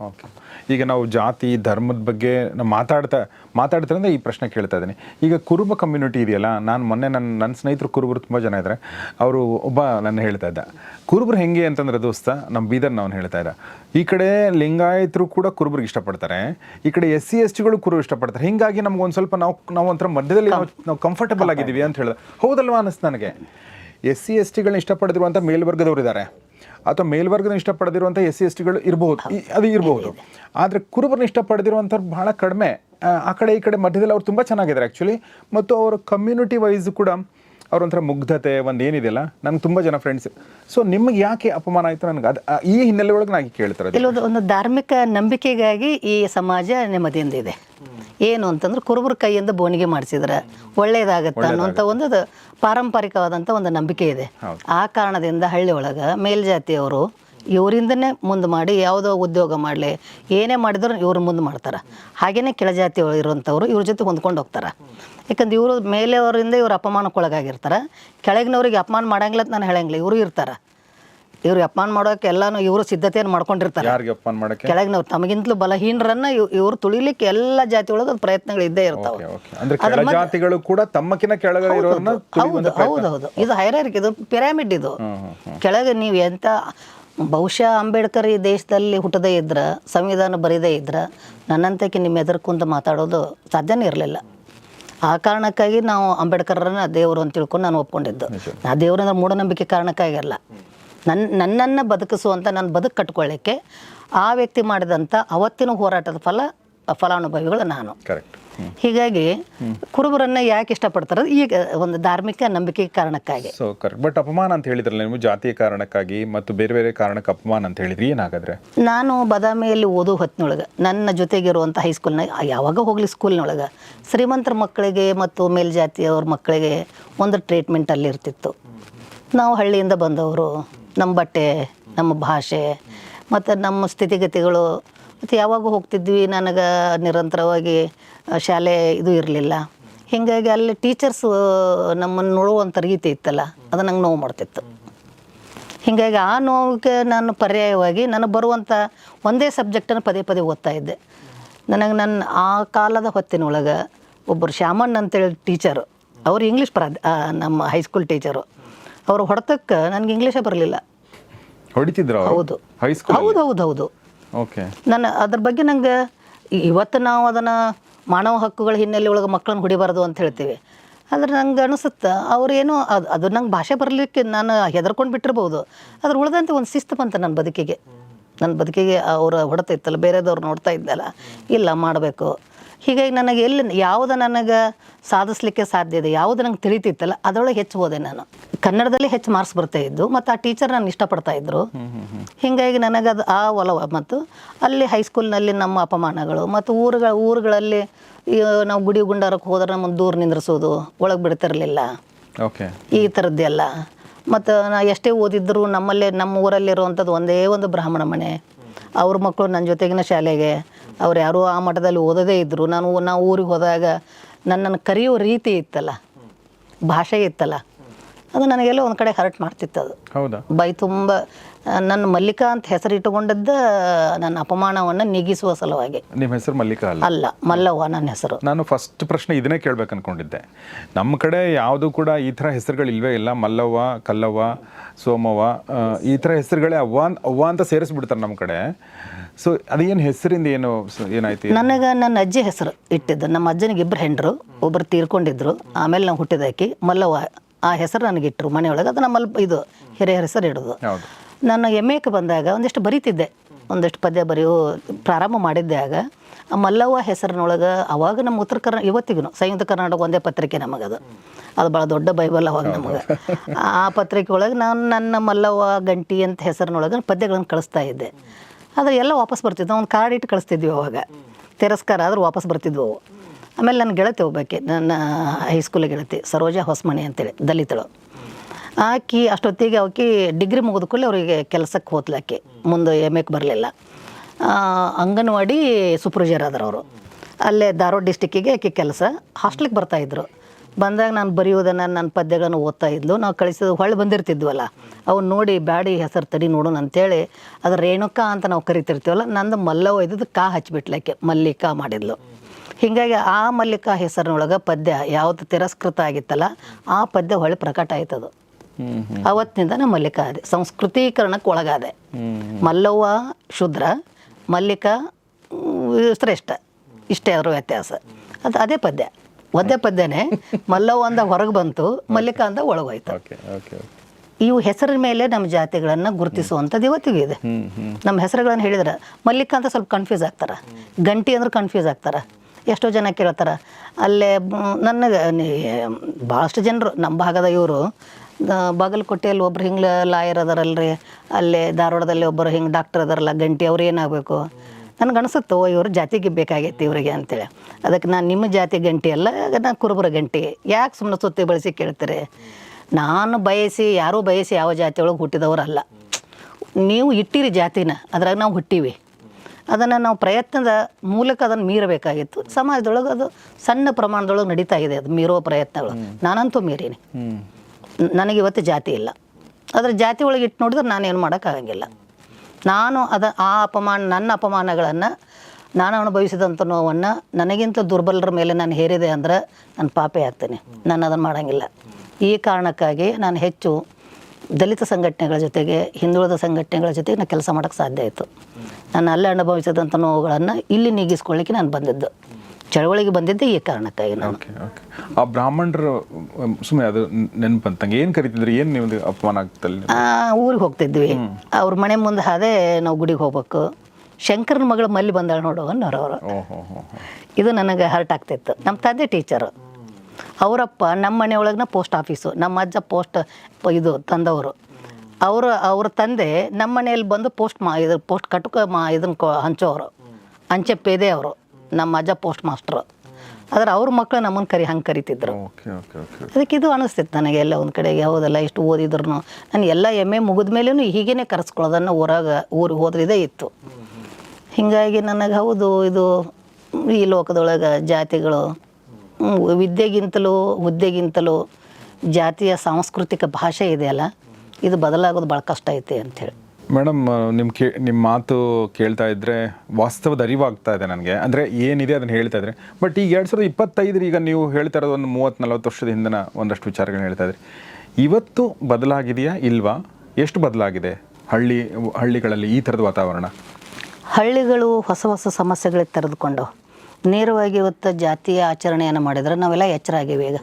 ಈಗ ನಾವು ಜಾತಿ ಧರ್ಮದ ಬಗ್ಗೆ ನಾವು ಮಾತಾಡ್ತಾ ಮಾತಾಡ್ತಾರೆ ಈ ಪ್ರಶ್ನೆ ಕೇಳ್ತಾ ಇದ್ದೀನಿ. ಈಗ ಕುರುಬ ಕಮ್ಯುನಿಟಿ ಇದೆಯಲ್ಲ ನಾನು ಮೊನ್ನೆ ನನ್ನ ನನ್ನ ಸ್ನೇಹಿತರು ಕುರುಬರು ತುಂಬ ಜನ ಇದ್ದಾರೆ ಅವರು ಒಬ್ಬ ನನ್ನ ಹೇಳ್ತಾ ಇದ್ದ. ಕುರುಬರು ಹೆಂಗೆ ಅಂತಂದ್ರೆ ದೋಸ್ತ ನಮ್ಮ ಬೀದರ್ನ ಅವನು ಹೇಳ್ತಾ ಇದ್ದ. ಈ ಕಡೆ ಲಿಂಗಾಯತರು ಕೂಡ ಕುರುಬರಿಗೆ ಇಷ್ಟಪಡ್ತಾರೆ. ಈ ಕಡೆ ಎಸ್ ಸಿ ಎಸ್ ಟಿಗಳು ಕುರುಬರು ಇಷ್ಟಪಡ್ತಾರೆ. ಹಿಂಗಾಗಿ ನಮ್ಗೆ ಒಂದು ಸ್ವಲ್ಪ ನಾವು ನಾವು ಒಂಥರ ಮಧ್ಯದಲ್ಲಿ ನಾವು ನಾವು ಕಂಫರ್ಟಬಲ್ ಆಗಿದ್ದೀವಿ ಅಂತ ಹೇಳಿದ. ಹೌದಲ್ವಾ ಅನ್ನಿಸ್ತು ನನಗೆ? ಎಸ್ ಸಿ ಎಸ್ ಟಿಗಳನ್ನ ಇಷ್ಟಪಡ್ತಿರುವಂಥ ಮೇಲ್ವರ್ಗದವರು ಇದ್ದಾರೆ ಅಥವಾ ಮೇಲ್ವರ್ಗನ ಇಷ್ಟಪಡದಿರುವಂಥ ಎಸ್ ಸಿ ಎಸ್ ಟಿಗಳು ಇರಬಹುದು ಅದು ಇರಬಹುದು ಆದರೆ ಕುರುಬರನ್ನ ಇಷ್ಟಪಡದಿರುವಂಥವ್ರು ಬಹಳ ಕಡಿಮೆ ಆ, ಆ ಕಡೆ ಈ ಕಡೆ ಮಧ್ಯದಲ್ಲಿ ಅವ್ರು ತುಂಬ ಚೆನ್ನಾಗಿದ್ದಾರೆ ಆ್ಯಕ್ಚುಲಿ ಮತ್ತು ಅವರ ಕಮ್ಯುನಿಟಿ ವೈಸ್ ಕೂಡ ಅವ್ರ ಒಂಥರ ಮುಗ್ಧತೆ ಒಂದು ಏನಿದೆಯಲ್ಲ ನನ್ಗೆ ತುಂಬ ಜನ ಫ್ರೆಂಡ್ಸ್ ಸೊ ನಿಮ್ಗೆ ಯಾಕೆ ಅಪಮಾನ ಆಯಿತು ನನಗೆ? ಅದು ಈ ಹಿನ್ನೆಲೆ ಒಳಗೆ ನಾನು ಕೇಳ್ತಾರೆ ಕೆಲವೊಂದು ಒಂದು ಧಾರ್ಮಿಕ ನಂಬಿಕೆಗಾಗಿ ಈ ಸಮಾಜ ನೆಮ್ಮದಿಯಿಂದ ಇದೆ. ಏನು ಅಂತಂದ್ರೆ ಕುರುಬರ ಕೈಯಿಂದ ಬೋನಿಗೆ ಮಾಡಿಸಿದ್ರೆ. ಒಳ್ಳೇದಾಗತ್ತೆ ಅನ್ನುವಂಥ ಒಂದು ಪಾರಂಪರಿಕವಾದಂಥ ಒಂದು ನಂಬಿಕೆ ಇದೆ. ಆ ಕಾರಣದಿಂದ ಹಳ್ಳಿ ಒಳಗೆ ಮೇಲ್ಜಾತಿಯವರು ಇವರಿಂದನೇ ಮುಂದೆ ಮಾಡಿ ಯಾವುದೋ ಉದ್ಯೋಗ ಮಾಡಲಿ. ಏನೇ ಮಾಡಿದ್ರು ಇವ್ರ ಮುಂದೆ ಮಾಡ್ತಾರೆ. ಹಾಗೇನೆ ಕೆಳಜಾತಿ ಇರುವಂಥವ್ರು ಇವ್ರ ಜೊತೆ ಹೊಂದ್ಕೊಂಡು ಹೋಗ್ತಾರೆ. ಯಾಕಂದ್ರೆ ಇವರು ಮೇಲೆಯವರಿಂದ ಇವ್ರು ಅಪಮಾನಕ್ಕೊಳಗಾಗಿರ್ತಾರೆ. ಕೆಳಗಿನವ್ರಿಗೆ ಅಪಮಾನ ಮಾಡಂಗಿಲ್ಲ ಅಂತ ನಾನು ಹೇಳಂಗಿಲ್ಲ. ಇವರು ಇರ್ತಾರೆ. ಇವ್ರು ಅಪಮಾನ ಮಾಡೋಕೆ ಎಲ್ಲಾನು ಇವರು ಸಿದ್ಧತೆಯನ್ನು ಮಾಡ್ಕೊಂಡಿರ್ತಾರೆ. ಕೆಳಗಿನವ್ರು ತಮಗಿಂತಲೂ ಬಲಹೀನರನ್ನ ಇವರು ಇವ್ರು ತುಳಿಲಿಕ್ಕೆ ಎಲ್ಲ ಜಾತಿ ಒಳಗೆ ಪ್ರಯತ್ನಗಳು ಇದ್ದೇ ಇರ್ತಾವೆ. ಕೆಳಜಾತಿಗಳು ಕೂಡ ಕೆಳಗಡೆ ಹೌದು ಹೌದು ಹೌದು ಇದು ಹೈರಾರಿಕ್ ಇದು ಪಿರಾಮಿಡ್ ಇದು. ಕೆಳಗೆ ನೀವು ಎಂತ ಬಹುಶಃ ಅಂಬೇಡ್ಕರ್ ಈ ದೇಶದಲ್ಲಿ ಹುಟ್ಟದೇ ಇದ್ರೆ ಸಂವಿಧಾನ ಬರೀದೇ ಇದ್ರೆ ನನ್ನಂತಕ್ಕೆ ನಿಮ್ಮ ಎದುರು ಕುಂತು ಮಾತಾಡೋದು ಸಾಧ್ಯನೇ ಇರಲಿಲ್ಲ. ಆ ಕಾರಣಕ್ಕಾಗಿ ನಾವು ಅಂಬೇಡ್ಕರ್ರನ್ನ ದೇವರು ಅಂತ ತಿಳ್ಕೊಂಡು ನಾನು ಒಪ್ಕೊಂಡಿದ್ದು. ಆ ದೇವರಂದ್ರೆ ಮೂಢನಂಬಿಕೆ ಕಾರಣಕ್ಕಾಗಿ ಅಲ್ಲ. ನನ್ನ ನನ್ನನ್ನು ಬದುಕಿಸುವಂಥ ನನ್ನ ಬದುಕು ಕಟ್ಕೊಳ್ಳಿಕ್ಕೆ ಆ ವ್ಯಕ್ತಿ ಮಾಡಿದಂಥ ಅವತ್ತಿನ ಹೋರಾಟದ ಫಲ ಫಲಾನುಭವಿಗಳು ನಾನು. ಕರೆಕ್ಟ್ ಹೀಗಾಗಿ ಕುರುಬರನ್ನ ಯಾಕೆ ಇಷ್ಟಪಡ್ತಾರೆ? ಈಗ ಒಂದು ಧಾರ್ಮಿಕ ನಂಬಿಕೆ ಕಾರಣಕ್ಕಾಗಿ. ಸೊ ಕರೆಕ್ಟ್ ಬಟ್ ಅಪಮಾನ ಅಂತ ಹೇಳಿದ್ರಲ್ಲ ನೀವು ಜಾತಿಯ ಕಾರಣಕ್ಕಾಗಿ ಮತ್ತು ಬೇರೆ ಬೇರೆ ಕಾರಣಕ್ಕೆ ಅಪಮಾನ ಅಂತ ಹೇಳಿದ್ರಿ ಏನಾಗಾದ್ರೆ? ನಾನು ಬದಾಮಿಯಲ್ಲಿ ಓದೋ ಹೊತ್ತಿನೊಳಗೆ. ನನ್ನ ಜೊತೆಗಿರುವಂಥ ಹೈಸ್ಕೂಲ್ನ ಯಾವಾಗ ಹೋಗ್ಲಿ ಸ್ಕೂಲ್ನೊಳಗೆ ಶ್ರೀಮಂತರ ಮಕ್ಕಳಿಗೆ ಮತ್ತು ಮೇಲ್ಜಾತಿಯವ್ರ ಮಕ್ಕಳಿಗೆ ಒಂದು ಟ್ರೀಟ್ಮೆಂಟ್ ಅಲ್ಲಿ ಇರ್ತಿತ್ತು. ನಾವು ಹಳ್ಳಿಯಿಂದ ಬಂದವರು ನಮ್ಮ ಬಟ್ಟೆ ನಮ್ಮ ಭಾಷೆ ಮತ್ತು ನಮ್ಮ ಸ್ಥಿತಿಗತಿಗಳು ಮತ್ತು ಯಾವಾಗ ಹೋಗ್ತಿದ್ವಿ ನನಗೆ ನಿರಂತರವಾಗಿ ಶಾಲೆ ಇದು ಇರಲಿಲ್ಲ. ಹೀಗಾಗಿ ಅಲ್ಲಿ ಟೀಚರ್ಸ್ ನಮ್ಮನ್ನು ನೋಡುವಂಥ ರೀತಿ ಇತ್ತಲ್ಲ ಅದು ನಂಗೆ ನೋವು ಮಾಡ್ತಿತ್ತು. ಹೀಗಾಗಿ ಆ ನೋವಿಗೆ ನಾನು ಪರ್ಯಾಯವಾಗಿ ನನಗೆ ಬರುವಂಥ ಒಂದೇ ಸಬ್ಜೆಕ್ಟನ್ನು ಪದೇ ಪದೇ ಓದ್ತಾ ಇದ್ದೆ. ನನಗೆ ನನ್ನ ಆ ಕಾಲದ ಹೊತ್ತಿನೊಳಗೆ ಒಬ್ಬರು ಶ್ಯಾಮಣ್ಣ ಅಂತೇಳಿ ಟೀಚರು ಅವರು ಇಂಗ್ಲೀಷ್ ಪ್ರಾ ನಮ್ಮ ಹೈಸ್ಕೂಲ್ ಟೀಚರು ಅವರು ಹೊಡೆತಕ್ಕೆ ನನಗೆ ಇಂಗ್ಲೀಷೇ ಬರಲಿಲ್ಲ. ಹೊಡಿತಿದ್ರು ಹೌದು. ಹೌದು ಹೌದು ಹೌದು. ಓಕೆ. ನನ್ನ, ಅದ್ರ ಬಗ್ಗೆ ನಂಗೆ ಇವತ್ತು ನಾವು ಅದನ್ನು ಮಾನವ ಹಕ್ಕುಗಳ ಹಿನ್ನೆಲೆ ಒಳಗೆ ಮಕ್ಕಳನ್ನ ಹೊಡಿಬಾರ್ದು ಅಂತ ಹೇಳ್ತೀವಿ. ಆದ್ರೆ ನಂಗೆ ಅನಿಸುತ್ತೆ ಅವ್ರೇನು ಅದು ಅದು ನಂಗೆ ಭಾಷೆ ಬರಲಿಕ್ಕೆ ನಾನು ಹೆದರ್ಕೊಂಡು ಬಿಟ್ಟಿರ್ಬೋದು. ಅದ್ರ ಉಳಿದಂತೆ ಒಂದು ಶಿಸ್ತು ಬಂತ ನನ್ನ ಬದುಕಿಗೆ. ನನ್ನ ಬದುಕಿಗೆ ಅವರ ಹೊಡೆತ ಇತ್ತಲ್ಲ ಬೇರೆದವ್ರು ನೋಡ್ತಾ ಇದ್ದಲ್ಲ ಇಲ್ಲ ಮಾಡಬೇಕು. ಹೀಗಾಗಿ ನನಗೆ ಎಲ್ಲಿ ಯಾವುದು ನನಗೆ ಸಾಧಿಸ್ಲಿಕ್ಕೆ ಸಾಧ್ಯ ಇದೆ ಯಾವುದು ನಂಗೆ ತಿಳಿತಿತ್ತಲ್ಲ ಅದರೊಳಗೆ ಹೆಚ್ಚು ಹೋದೆ ನಾನು. ಕನ್ನಡದಲ್ಲಿ ಹೆಚ್ಚು ಮಾರ್ಕ್ಸ್ ಬರ್ತಾ ಇದ್ದು ಮತ್ತು ಆ ಟೀಚರ್ ನಾನು ಇಷ್ಟಪಡ್ತಾ ಇದ್ದರು ಹೀಗಾಗಿ ನನಗೆ ಅದು ಆ ಒಲವ ಮತ್ತು ಅಲ್ಲಿ ಹೈಸ್ಕೂಲ್ನಲ್ಲಿ ನಮ್ಮ ಅಪಮಾನಗಳು ಮತ್ತು ಊರುಗಳ ಊರುಗಳಲ್ಲಿ ನಾವು ಗುಡಿ ಗುಂಡಾರಕ್ಕೆ ಹೋದ್ರೆ ನಮ್ಮನ್ನು ದೂರ ನಿಂದ್ರಿಸೋದು ಒಳಗೆ ಬಿಡ್ತಿರಲಿಲ್ಲ. ಓಕೆ ಈ ಥರದ್ದೆಲ್ಲ ಮತ್ತು ನಾ ಎಷ್ಟೇ ಓದಿದ್ದರೂ ನಮ್ಮಲ್ಲೇ ನಮ್ಮ ಊರಲ್ಲಿರುವಂಥದ್ದು ಒಂದೇ ಒಂದು ಬ್ರಾಹ್ಮಣ ಮನೆ. ಅವ್ರ ಮಕ್ಕಳು ನನ್ನ ಜೊತೆಗಿನ ಶಾಲೆಗೆ. ಅವ್ರು ಯಾರೂ ಆ ಮಠದಲ್ಲಿ ಓದದೇ ಇದ್ದರು ನಾನು ನಾವು ಊರಿಗೆ ಹೋದಾಗ ನನ್ನನ್ನು ಕರೆಯೋ ರೀತಿ ಇತ್ತಲ್ಲ. ಭಾಷೆ ಇತ್ತಲ್ಲ. ಅದು ನನಗೆಲ್ಲ ಒಂದು ಕಡೆ ಹರ್ಟ್ ಮಾಡ್ತಿತ್ತು ಅದು. ಹೌದಾ? ಬೈ ತುಂಬ ನನ್ನ ಮಲ್ಲಿಕಾ ಅಂತ ಹೆಸರು ಇಟ್ಟುಕೊಂಡದ್ದ ನನ್ನ ಅಪಮಾನವನ್ನು ನೀಗಿಸುವ ಸಲುವಾಗಿ. ನಿಮ್ಮ ಹೆಸರು ಮಲ್ಲಿಕಾ ಅಲ್ಲ? ಅಲ್ಲ ಮಲ್ಲವ್ವ ನನ್ನ ಹೆಸರು. ನಾನು ಫಸ್ಟ್ ಪ್ರಶ್ನೆ ಇದನ್ನೇ ಕೇಳ್ಬೇಕು ಅನ್ಕೊಂಡಿದ್ದೆ. ನಮ್ಮ ಕಡೆ ಯಾವುದು ಕೂಡ ಈ ಥರ ಹೆಸರುಗಳು ಇಲ್ವೇ ಇಲ್ಲ. ಮಲ್ಲವ್ವ ಕಲ್ಲವ್ವ ಸೋಮವ್ವ ಈ ಥರ ಹೆಸರುಗಳೇ ಅವ್ವ ಅಂತ- ಅವ್ವ ಅಂತ ಸೇರಿಸ್ಬಿಡ್ತಾರೆ ನಮ್ಮ ಕಡೆ. ಸೊ ಅದೇನು ಹೆಸರಿಂದ ಏನು ಏನಾಯ್ತು? ನನಗೆ ನನ್ನ ಅಜ್ಜಿ ಹೆಸರು ಇಟ್ಟಿದ್ದು. ನಮ್ಮ ಅಜ್ಜನಿಗೆ ಇಬ್ಬರು ಹೆಂಡರು ಒಬ್ಬರು ತೀರ್ಕೊಂಡಿದ್ರು. ಆಮೇಲೆ ನಾವು ಹುಟ್ಟಿದಾಕಿ ಮಲ್ಲವ್ವ ಆ ಹೆಸರು ನನಗಿಟ್ಟರು ಮನೆಯೊಳಗೆ. ಅದು ನಮ್ಮಲ್ಲಿ ಮಲ್ ಇದು ಹಿರಿಯ ಹೆಸರು ಇಡೋದು. ನಾನು ಎಂ ಎಕ್ಕೆ ಬಂದಾಗ ಒಂದಿಷ್ಟು ಬರೀತಿದ್ದೆ. ಒಂದಿಷ್ಟು ಪದ್ಯ ಬರೆಯೋ ಪ್ರಾರಂಭ ಮಾಡಿದ್ದೆ ಆಗ. ಆ ಮಲ್ಲವ್ವ ಹೆಸರಿನೊಳಗೆ ಅವಾಗ ನಮ್ಮ ಉತ್ತರ ಕರ್ನಾ ಇವತ್ತಿಗೂ ಸಂಯುಕ್ತ ಕರ್ನಾಟಕ ಒಂದೇ ಪತ್ರಿಕೆ ನಮಗದು. ಅದು ಭಾಳ ದೊಡ್ಡ ಬೈಬಲ್ ಅವಾಗ ನಮಗೆ. ಆ ಪತ್ರಿಕೆ ಒಳಗೆ ನಾನು ನನ್ನ ಮಲ್ಲವ್ವ ಗಂಟಿ ಅಂತ ಹೆಸರಿನೊಳಗೆ ಪದ್ಯಗಳನ್ನು ಕಳಿಸ್ತಾ ಇದ್ದೆ. ಆದರೆ ಎಲ್ಲ ವಾಪಸ್ ಬರ್ತಿದ್ದೆ ಒಂದು ಕಾರ್ಡ್ ಇಟ್ಟು ಕಳಿಸ್ತಿದ್ವಿ ಅವಾಗ. ತಿರಸ್ಕಾರ ಆದ್ರೆ ವಾಪಸ್ ಬರ್ತಿದ್ವು ಅವು. ಆಮೇಲೆ ನನ್ನ ಗೆಳತಿ ಹೋಗ್ಬೇಕೆ ನನ್ನ ಹೈಸ್ಕೂಲ್ ಗೆಳತಿ, ಸರೋಜಾ ಹೊಸಮಣಿ ಅಂತೇಳಿ, ದಲಿತಳು. ಆಕಿ ಅಷ್ಟೊತ್ತಿಗೆ ಅವಕಿ ಡಿಗ್ರಿ ಮುಗಿದ ಕೂಡಲೇ ಅವರಿಗೆ ಕೆಲಸಕ್ಕೆ ಹೋದ್ಲಾಕಿ ಮುಂದೆ ಎಂ ಎಕ್ ಬರಲಿಲ್ಲ. ಅಂಗನವಾಡಿ ಸೂಪರ್ವೈಸರ್ ಆದ್ರು ಅವರು ಅಲ್ಲೇ ಧಾರವಾಡ ಡಿಸ್ಟಿಕ್ಕಿಗೆ ಆಕೆ ಕೆಲಸ. ಹಾಸ್ಟ್ಲಿಗೆ ಬರ್ತಾಯಿದ್ರು ಬಂದಾಗ ನಾನು ಬರೆಯೋದನ್ನು ನನ್ನ ಪದ್ಯಗಳನ್ನು ಓದ್ತಾ ಇದ್ಲು. ನಾವು ಕಳಿಸಿದ ಹೊಳ್ಳಿ ಬಂದಿರ್ತಿದ್ವಲ್ಲ ಅವ್ನು ನೋಡಿ ಬ್ಯಾಡಿ ಹೆಸರು ತಡಿ ನೋಡೋಣ ಅಂತೇಳಿ ಅದು ರೇಣುಕಾ ಅಂತ ನಾವು ಕರಿತಿರ್ತೀವಲ್ಲ, ನಂದು ಮಲ್ಲವ ಇದ್ದದ್ದು ಕಾ ಹಚ್ಬಿಟ್ಲಕ್ಕೆ ಮಲ್ಲಿಕಾ ಮಾಡಿದ್ಲು. ಹೀಗಾಗಿ ಆ ಮಲ್ಲಿಕಾ ಹೆಸರಿನೊಳಗೆ ಪದ್ಯ ಯಾವುದು ತಿರಸ್ಕೃತ ಆಗಿತ್ತಲ್ಲ, ಆ ಪದ್ಯ ಹೊಳ್ಳಿ ಪ್ರಕಟ ಆಯ್ತದು. ಅವತ್ತಿನಿಂದ ನಾ ಮಲ್ಲಿಕ ಸಂಸ್ಕೃತೀಕರಣಕ್ಕೆ ಒಳಗಾದೆ. ಮಲ್ಲವ್ವ ಶುದ್ರ ಮಲ್ಲಿಕ ಶ್ರೇಷ್ಠ ಇಷ್ಟೇ ಅದರ ವ್ಯತ್ಯಾಸ. ಅದು ಅದೇ ಪದ್ಯ. ಒಂದೇ ಪದ್ಯನೇ ಮಲ್ಲವ್ವ ಅಂದ ಹೊರಗೆ ಬಂತು ಮಲ್ಲಿಕ ಅಂದ ಒಳಗೋಯ್ತು ಇವು ಹೆಸರಿನ ಮೇಲೆ ನಮ್ಮ ಜಾತಿಗಳನ್ನು ಗುರುತಿಸುವಂಥದ್ದು ಇವತ್ತಿಗೂ ಇದೆ. ನಮ್ಮ ಹೆಸರುಗಳನ್ನು ಹೇಳಿದ್ರೆ ಮಲ್ಲಿಕ ಅಂತ ಸ್ವಲ್ಪ ಕನ್ಫ್ಯೂಸ್ ಆಗ್ತಾರೆ. ಗಂಟಿ ಅಂದ್ರೆ ಕನ್ಫ್ಯೂಸ್ ಆಗ್ತಾರೆ. ಎಷ್ಟೋ ಜನ ಕೇಳ್ತಾರೆ ಅಲ್ಲೇ ನನ್ನ ನನಗೆ ಭಾಳಷ್ಟು ಜನರು ನಮ್ಮ ಭಾಗದ ಇವರು ಬಾಗಲಕೋಟೆಯಲ್ಲಿ ಒಬ್ರು ಹಿಂಗೆ ಲಾಯರ್ ಅದಾರಲ್ರಿ. ಅಲ್ಲೇ ಧಾರವಾಡದಲ್ಲಿ ಒಬ್ಬರು ಹಿಂಗೆ ಡಾಕ್ಟರ್ ಅದಾರಲ್ಲ ಗಂಟಿ ಅವ್ರು ಏನಾಗಬೇಕು? ನನಗೆ ಅನಿಸುತ್ತೋ ಇವರು ಜಾತಿಗೆ ಬೇಕಾಗೈತಿ ಇವರಿಗೆ ಅಂತೇಳಿ. ಅದಕ್ಕೆ ನಾನು ನಿಮ್ಮ ಜಾತಿ ಗಂಟಿ ಅಲ್ಲ ನಾನು ಕುರುಬರ ಗಂಟಿ. ಯಾಕೆ ಸುಮ್ಮನೆ ಸುತ್ತಿ ಬಳಸಿ ಕೇಳ್ತೀರಿ? ನಾನು ಬಯಸಿ ಯಾರೂ ಬಯಸಿ ಯಾವ ಜಾತಿ ಒಳಗೆ ಹುಟ್ಟಿದವರಲ್ಲ. ನೀವು ಇಟ್ಟಿರಿ ಜಾತಿನ ಅದ್ರಾಗ ನಾವು ಹುಟ್ಟೀವಿ. ಅದನ್ನು ನಾವು ಪ್ರಯತ್ನದ ಮೂಲಕ ಅದನ್ನು ಮೀರಬೇಕಾಗಿತ್ತು. ಸಮಾಜದೊಳಗೆ ಅದು ಸಣ್ಣ ಪ್ರಮಾಣದೊಳಗೆ ನಡೀತಾ ಇದೆ ಅದು ಮೀರೋ ಪ್ರಯತ್ನಗಳು. ನಾನಂತೂ ಮೀರೀನಿ. ನನಗೆ ಇವತ್ತು ಜಾತಿ ಇಲ್ಲ. ಅದರ ಜಾತಿ ಒಳಗೆ ಇಟ್ಟು ನೋಡಿದ್ರೆ ಏನು ಮಾಡೋಕ್ಕಾಗಂಗಿಲ್ಲ ನಾನು ಅದ ಆ ಅಪಮಾನ, ನನ್ನ ಅಪಮಾನಗಳನ್ನು ನಾನು ಅನುಭವಿಸಿದಂಥ ನೋವನ್ನು ನನಗಿಂತ ದುರ್ಬಲರ ಮೇಲೆ ನಾನು ಹೇರಿದೆ ಅಂದ್ರೆ ನಾನು ಪಾಪೆ ಆಗ್ತೇನೆ. ನಾನು ಅದನ್ನು ಮಾಡೋಂಗಿಲ್ಲ. ಈ ಕಾರಣಕ್ಕಾಗಿ ನಾನು ಹೆಚ್ಚು ದಲಿತ ಸಂಘಟನೆಗಳ ಜೊತೆಗೆ, ಹಿಂದುಳಿದ ಸಂಘಟನೆಗಳ ಜೊತೆಗೆ ನಾನು ಕೆಲಸ ಮಾಡೋಕ್ಕೆ ಸಾಧ್ಯ ಆಯಿತು. ನಾನು ಅಲ್ಲೇ ಅನುಭವಿಸಿದಂಥ ನೋವುಗಳನ್ನು ಇಲ್ಲಿ ನೀಗಿಸ್ಕೊಳ್ಳಿಕ್ಕೆ ನಾನು ಬಂದಿದ್ದು. ಚಳವಳಿಗೆ ಬಂದಿದ್ದೆ ಈ ಕಾರಣಕ್ಕಾಗಿ ನಾನು. ಆ ಬ್ರಾಹ್ಮಣರು ಸುಮ್ಮನೆ ಅದು ನೆನಪಂತಂಗೆ ಏನು ಕರಿತಿದ್ರು? ಏನು ನಿಮ್ದು ಅಪಮಾನ ಆಗ್ತಲ್ಲ ಊರಿಗೆ ಹೋಗ್ತಿದ್ವಿ. ಅವ್ರ ಮನೆ ಮುಂದೆ ಹಾದೆ ನಾವು ಗುಡಿಗೆ ಹೋಗ್ಬೇಕು. ಶಂಕರನ ಮಗಳು ಮಲ್ಲಿ ಬಂದಾಳ ನೋಡು ಅನ್ನೋರು ಅವರು. ಓಹೋ ಹೋ ಹೋ. ಇದು ನನಗೆ ಹರ್ಟ್ ಆಗ್ತಿತ್ತು. ನಮ್ಮ ತಂದೆ ಟೀಚರು ಅವರಪ್ಪ ನಮ್ಮ ಮನೆಯೊಳಗನ ಪೋಸ್ಟ್ ಆಫೀಸು ನಮ್ಮ ಅಜ್ಜ ಪೋಸ್ಟ್ ಇದು ತಂದವರು. ಅವರು ಅವ್ರ ತಂದೆ ನಮ್ಮ ಮನೆಯಲ್ಲಿ ಬಂದು ಪೋಸ್ಟ್ ಮಾ ಇದು ಪೋಸ್ಟ್ ಕಟ್ಕೋ ಮಾ ಇದನ್ನು ಕೊ ಹಂಚೋರು. ಹಂಚೆ ಪೇದೆ ಅವರು. ನಮ್ಮ ಅಜ್ಜ ಪೋಸ್ಟ್ ಮಾಸ್ಟರ್ ಆದ್ರೆ ಅವ್ರ ಮಕ್ಕಳು ನಮ್ಮನ್ನು ಕರಿ ಹಂಗೆ ಕರಿತಿದ್ರು. ಅದಕ್ಕೆ ಇದು ಅನಿಸ್ತಿತ್ತು ನನಗೆ ಎಲ್ಲ ಒಂದು ಕಡೆಗೆ ಹೌದಲ್ಲ ಇಷ್ಟು ಓದಿದ್ರು ನಾನು ಎಲ್ಲ ಎಂ ಎ ಮುಗಿದ ಮೇಲೂ ಹೀಗೇನೆ ಕರೆಸ್ಕೊಳ್ಳೋದನ್ನು ಊರಾಗ ಊರಿಗೆ ಹೋದ್ರಿದೇ ಇತ್ತು. ಹೀಗಾಗಿ ನನಗೆ ಹೌದು ಇದು ಈ ಲೋಕದೊಳಗೆ ಜಾತಿಗಳು ವಿದ್ಯೆಗಿಂತಲೂ ಹುದ್ದೆಗಿಂತಲೂ ಜಾತಿಯ ಸಾಂಸ್ಕೃತಿಕ ಭಾಷೆ ಇದೆಯಲ್ಲ ಇದು ಬದಲಾಗೋದು ಭಾಳ ಕಷ್ಟ ಐತೆ ಅಂಥೇಳಿ ಮೇಡಮ್ ನಿಮ್ಮ ಕೇ ನಿಮ್ಮ ಮಾತು ಕೇಳ್ತಾ ಇದ್ರೆ ವಾಸ್ತವದ ಅರಿವಾಗ್ತಾ ಇದೆ ನನಗೆ. ಅಂದರೆ ಏನಿದೆ ಅದನ್ನು ಹೇಳ್ತಾ ಇದ್ರೆ. ಬಟ್ ಈಗ ಎರಡು ಸಾವಿರದ ಇಪ್ಪತ್ತೈದರ ಈಗ ನೀವು ಹೇಳ್ತಾ ಇರೋದು ಒಂದು ಮೂವತ್ತು ನಲವತ್ತು ವರ್ಷದ ಹಿಂದಿನ ಒಂದಷ್ಟು ವಿಚಾರಗಳನ್ನ ಹೇಳ್ತಾ ಇದ್ರಿ. ಇವತ್ತು ಬದಲಾಗಿದೆಯಾ ಇಲ್ವಾ? ಎಷ್ಟು ಬದಲಾಗಿದೆ ಹಳ್ಳಿ ಹಳ್ಳಿಗಳಲ್ಲಿ ಈ ಥರದ ವಾತಾವರಣ? ಹಳ್ಳಿಗಳು ಹೊಸ ಹೊಸ ಸಮಸ್ಯೆಗಳಿಗೆ ತೆರೆದುಕೊಂಡು ನೇರವಾಗಿ ಇವತ್ತು ಜಾತಿಯ ಆಚರಣೆಯನ್ನು ಮಾಡಿದರೆ ನಾವೆಲ್ಲ ಎಚ್ಚರ ಆಗಿವೆ ಈಗ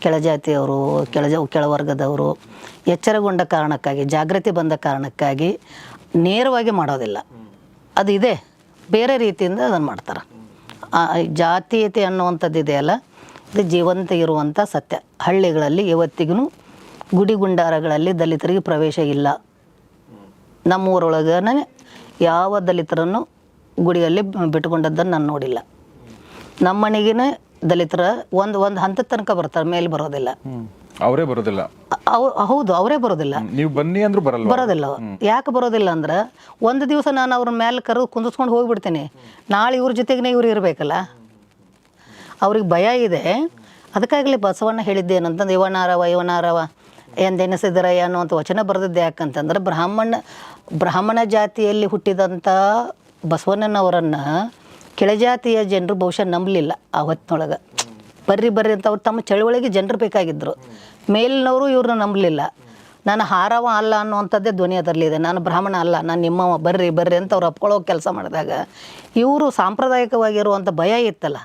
ಕೆಳಜಾತಿಯವರು, ಕೆಳಜ, ಕೆಳವರ್ಗದವರು ಎಚ್ಚರಗೊಂಡ ಕಾರಣಕ್ಕಾಗಿ, ಜಾಗೃತಿ ಬಂದ ಕಾರಣಕ್ಕಾಗಿ ನೇರವಾಗಿ ಮಾಡೋದಿಲ್ಲ. ಅದು ಇದೆ. ಬೇರೆ ರೀತಿಯಿಂದ ಅದನ್ನು ಮಾಡ್ತಾರೆ. ಜಾತೀಯತೆ ಅನ್ನುವಂಥದ್ದು ಇದೆಯಲ್ಲ ಇದು ಜೀವಂತ ಇರುವಂಥ ಸತ್ಯ. ಹಳ್ಳಿಗಳಲ್ಲಿ ಇವತ್ತಿಗೂ ಗುಡಿ ಗುಂಡಾರಗಳಲ್ಲಿ ದಲಿತರಿಗೆ ಪ್ರವೇಶ ಇಲ್ಲ. ನಮ್ಮೂರೊಳಗೇ ಯಾವ ದಲಿತರನ್ನು ಗುಡಿಯಲ್ಲಿ ಬಿಟ್ಟುಕೊಂಡದ್ದನ್ನು ನಾನು ನೋಡಿಲ್ಲ. ನಮ್ಮ ಮನೆಗೇನೆ ದಲಿತರ ಒಂದು ಒಂದು ಹಂತದ ತನಕ ಬರ್ತಾರೆ ಮೇಲೆ ಬರೋದಿಲ್ಲ. ಅವರೇ ಬರೋದಿಲ್ಲ. ಹೌದು ಅವರೇ ಬರೋದಿಲ್ಲ. ನೀವು ಬನ್ನಿ ಅಂದ್ರೂ ಬರಲ್ಲ ಬರೋದಿಲ್ಲ. ಯಾಕೆ ಬರೋದಿಲ್ಲ ಅಂದ್ರೆ ಒಂದು ದಿವಸ ನಾನು ಅವ್ರ ಮೇಲೆ ಕರೆದು ಕುಂದಿಸ್ಕೊಂಡು ಹೋಗ್ಬಿಡ್ತೀನಿ. ನಾಳೆ ಇವ್ರ ಜೊತೆಗೇ ಇವ್ರು ಇರಬೇಕಲ್ಲ. ಅವ್ರಿಗೆ ಭಯ ಇದೆ. ಅದಕ್ಕಾಗಲಿ ಬಸವಣ್ಣ ಹೇಳಿದ್ದೇನಂತಂದು ಇವನಾರವ ಇವನಾರವ ಎಂದೆನಿಸಿದರಯ್ಯ ಅನ್ನುವಂಥ ವಚನ ಬರೆದಿದ್ದೆ ಯಾಕಂತಂದ್ರೆ ಬ್ರಾಹ್ಮಣ ಬ್ರಾಹ್ಮಣ ಜಾತಿಯಲ್ಲಿ ಹುಟ್ಟಿದಂಥ ಬಸವಣ್ಣನವರನ್ನು ಕೆಳಜಾತಿಯ ಜನರು ಬಹುಶಃ ನಂಬಲಿಲ್ಲ ಆ ಹೊತ್ತಿನೊಳಗೆ. ಬರ್ರಿ ಬರ್ರಿ ಅಂತ ಅವ್ರು ತಮ್ಮ ಚಳುವಳಿಗೆ ಜನರು ಬೇಕಾಗಿದ್ದರು ಮೇಲಿನವರು ಇವ್ರನ್ನ ನಂಬಲಿಲ್ಲ. ನಾನು ಹಾರವ ಅಲ್ಲ ಅನ್ನುವಂಥದ್ದೇ ಧ್ವನಿ ಅದರಲ್ಲಿದೆ ನಾನು ಬ್ರಾಹ್ಮಣ ಅಲ್ಲ ನಾನು ನಿಮ್ಮವ ಬರ್ರಿ ಬರ್ರಿ ಅಂತ ಅವ್ರು ಅಪ್ಕೊಳ್ಳೋ ಕೆಲಸ ಮಾಡಿದಾಗ ಇವರು ಸಾಂಪ್ರದಾಯಿಕವಾಗಿರುವಂಥ ಭಯ ಇತ್ತಲ್ಲ.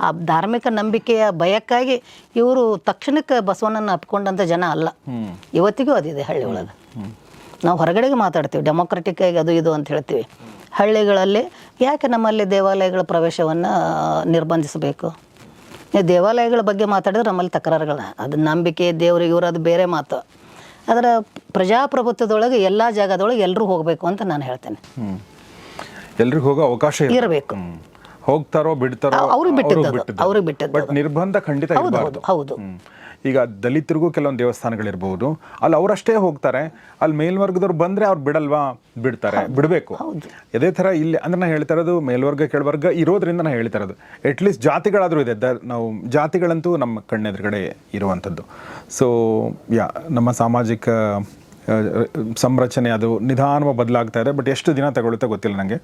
ಆ ಧಾರ್ಮಿಕ ನಂಬಿಕೆಯ ಭಯಕ್ಕಾಗಿ ಇವರು ತಕ್ಷಣಕ್ಕೆ ಬಸವಣ್ಣನ ಅಪ್ಕೊಂಡಂಥ ಜನ ಅಲ್ಲ. ಇವತ್ತಿಗೂ ಅದಿದೆ ಹಳ್ಳಿ ಒಳಗೆ. ನಾವು ಹೊರಗಡೆಗೆ ಮಾತಾಡ್ತೀವಿ ಡೆಮೊಕ್ರೆಟಿಕ್ ಆಗಿ ಅದು ಇದು ಅಂತ ಹೇಳ್ತೀವಿ. ಹಳ್ಳಿಗಳಲ್ಲಿ ಯಾಕೆ ನಮ್ಮಲ್ಲಿ ದೇವಾಲಯಗಳ ಪ್ರವೇಶವನ್ನು ನಿರ್ಬಂಧಿಸಬೇಕು? ದೇವಾಲಯಗಳ ಬಗ್ಗೆ ಮಾತಾಡಿದ್ರೆ ನಮ್ಮಲ್ಲಿ ತಕರಾರುಗಳನ್ನ. ಅದು ನಂಬಿಕೆ ದೇವ್ರು ಇವರು ಅದು ಬೇರೆ ಮಾತು. ಅದರ ಪ್ರಜಾಪ್ರಭುತ್ವದೊಳಗೆ ಎಲ್ಲ ಜಾಗದೊಳಗೆ ಎಲ್ಲರೂ ಹೋಗಬೇಕು ಅಂತ ನಾನು ಹೇಳ್ತೇನೆ. ಎಲ್ರಿಗೂ ಹೋಗೋ ಅವಕಾಶ ಇರಬೇಕು. ಹೋಗ್ತಾರೋ ಬಿಡ್ತಾರೋ ಅವ್- ಅವ್ರಿಗೆ ಬಿಟ್ಟಿದ್ದು. ಅವ್ರಿಗೆ ಬಿಟ್ಟಿದ್ದು ಬಟ್ ನಿರ್ಬಂಧ ಖಂಡಿತ ಹೌದು ಹೌದು ಈಗ ದಲಿತರಿಗೂ ಕೆಲವೊಂದು ದೇವಸ್ಥಾನಗಳಿರ್ಬೋದು ಅಲ್ಲಿ ಅವರಷ್ಟೇ ಹೋಗ್ತಾರೆ ಅಲ್ಲಿ ಮೇಲ್ವರ್ಗದವ್ರು ಬಂದರೆ ಅವ್ರು ಬಿಡಲ್ವಾ ಬಿಡ್ತಾರೆ ಬಿಡಬೇಕು. ಅದೇ ಥರ ಇಲ್ಲಿ ಅಂದ್ರೆ ನಾನು ಹೇಳ್ತಾ ಇರೋದು ಮೇಲ್ವರ್ಗ ಕೆಳವರ್ಗ ಇರೋದ್ರಿಂದ ನಾನು ಹೇಳ್ತಾ ಇರೋದು. ಅಟ್ಲೀಸ್ಟ್ ಜಾತಿಗಳಾದರೂ ಇದೆ ದ ನಾವು ಜಾತಿಗಳಂತೂ ನಮ್ಮ ಕಣ್ಣೆದುರುಗಡೆ ಇರುವಂಥದ್ದು. ಸೊ ಯಾ ನಮ್ಮ ಸಾಮಾಜಿಕ ಸಂರಚನೆ ಅದು ನಿಧಾನವಾಗಿ ಬದಲಾಗ್ತಾ ಇದೆ ಬಟ್ ಎಷ್ಟು ದಿನ ತಗೊಳುತ್ತೆ ಗೊತ್ತಿಲ್ಲ ನನಗೆ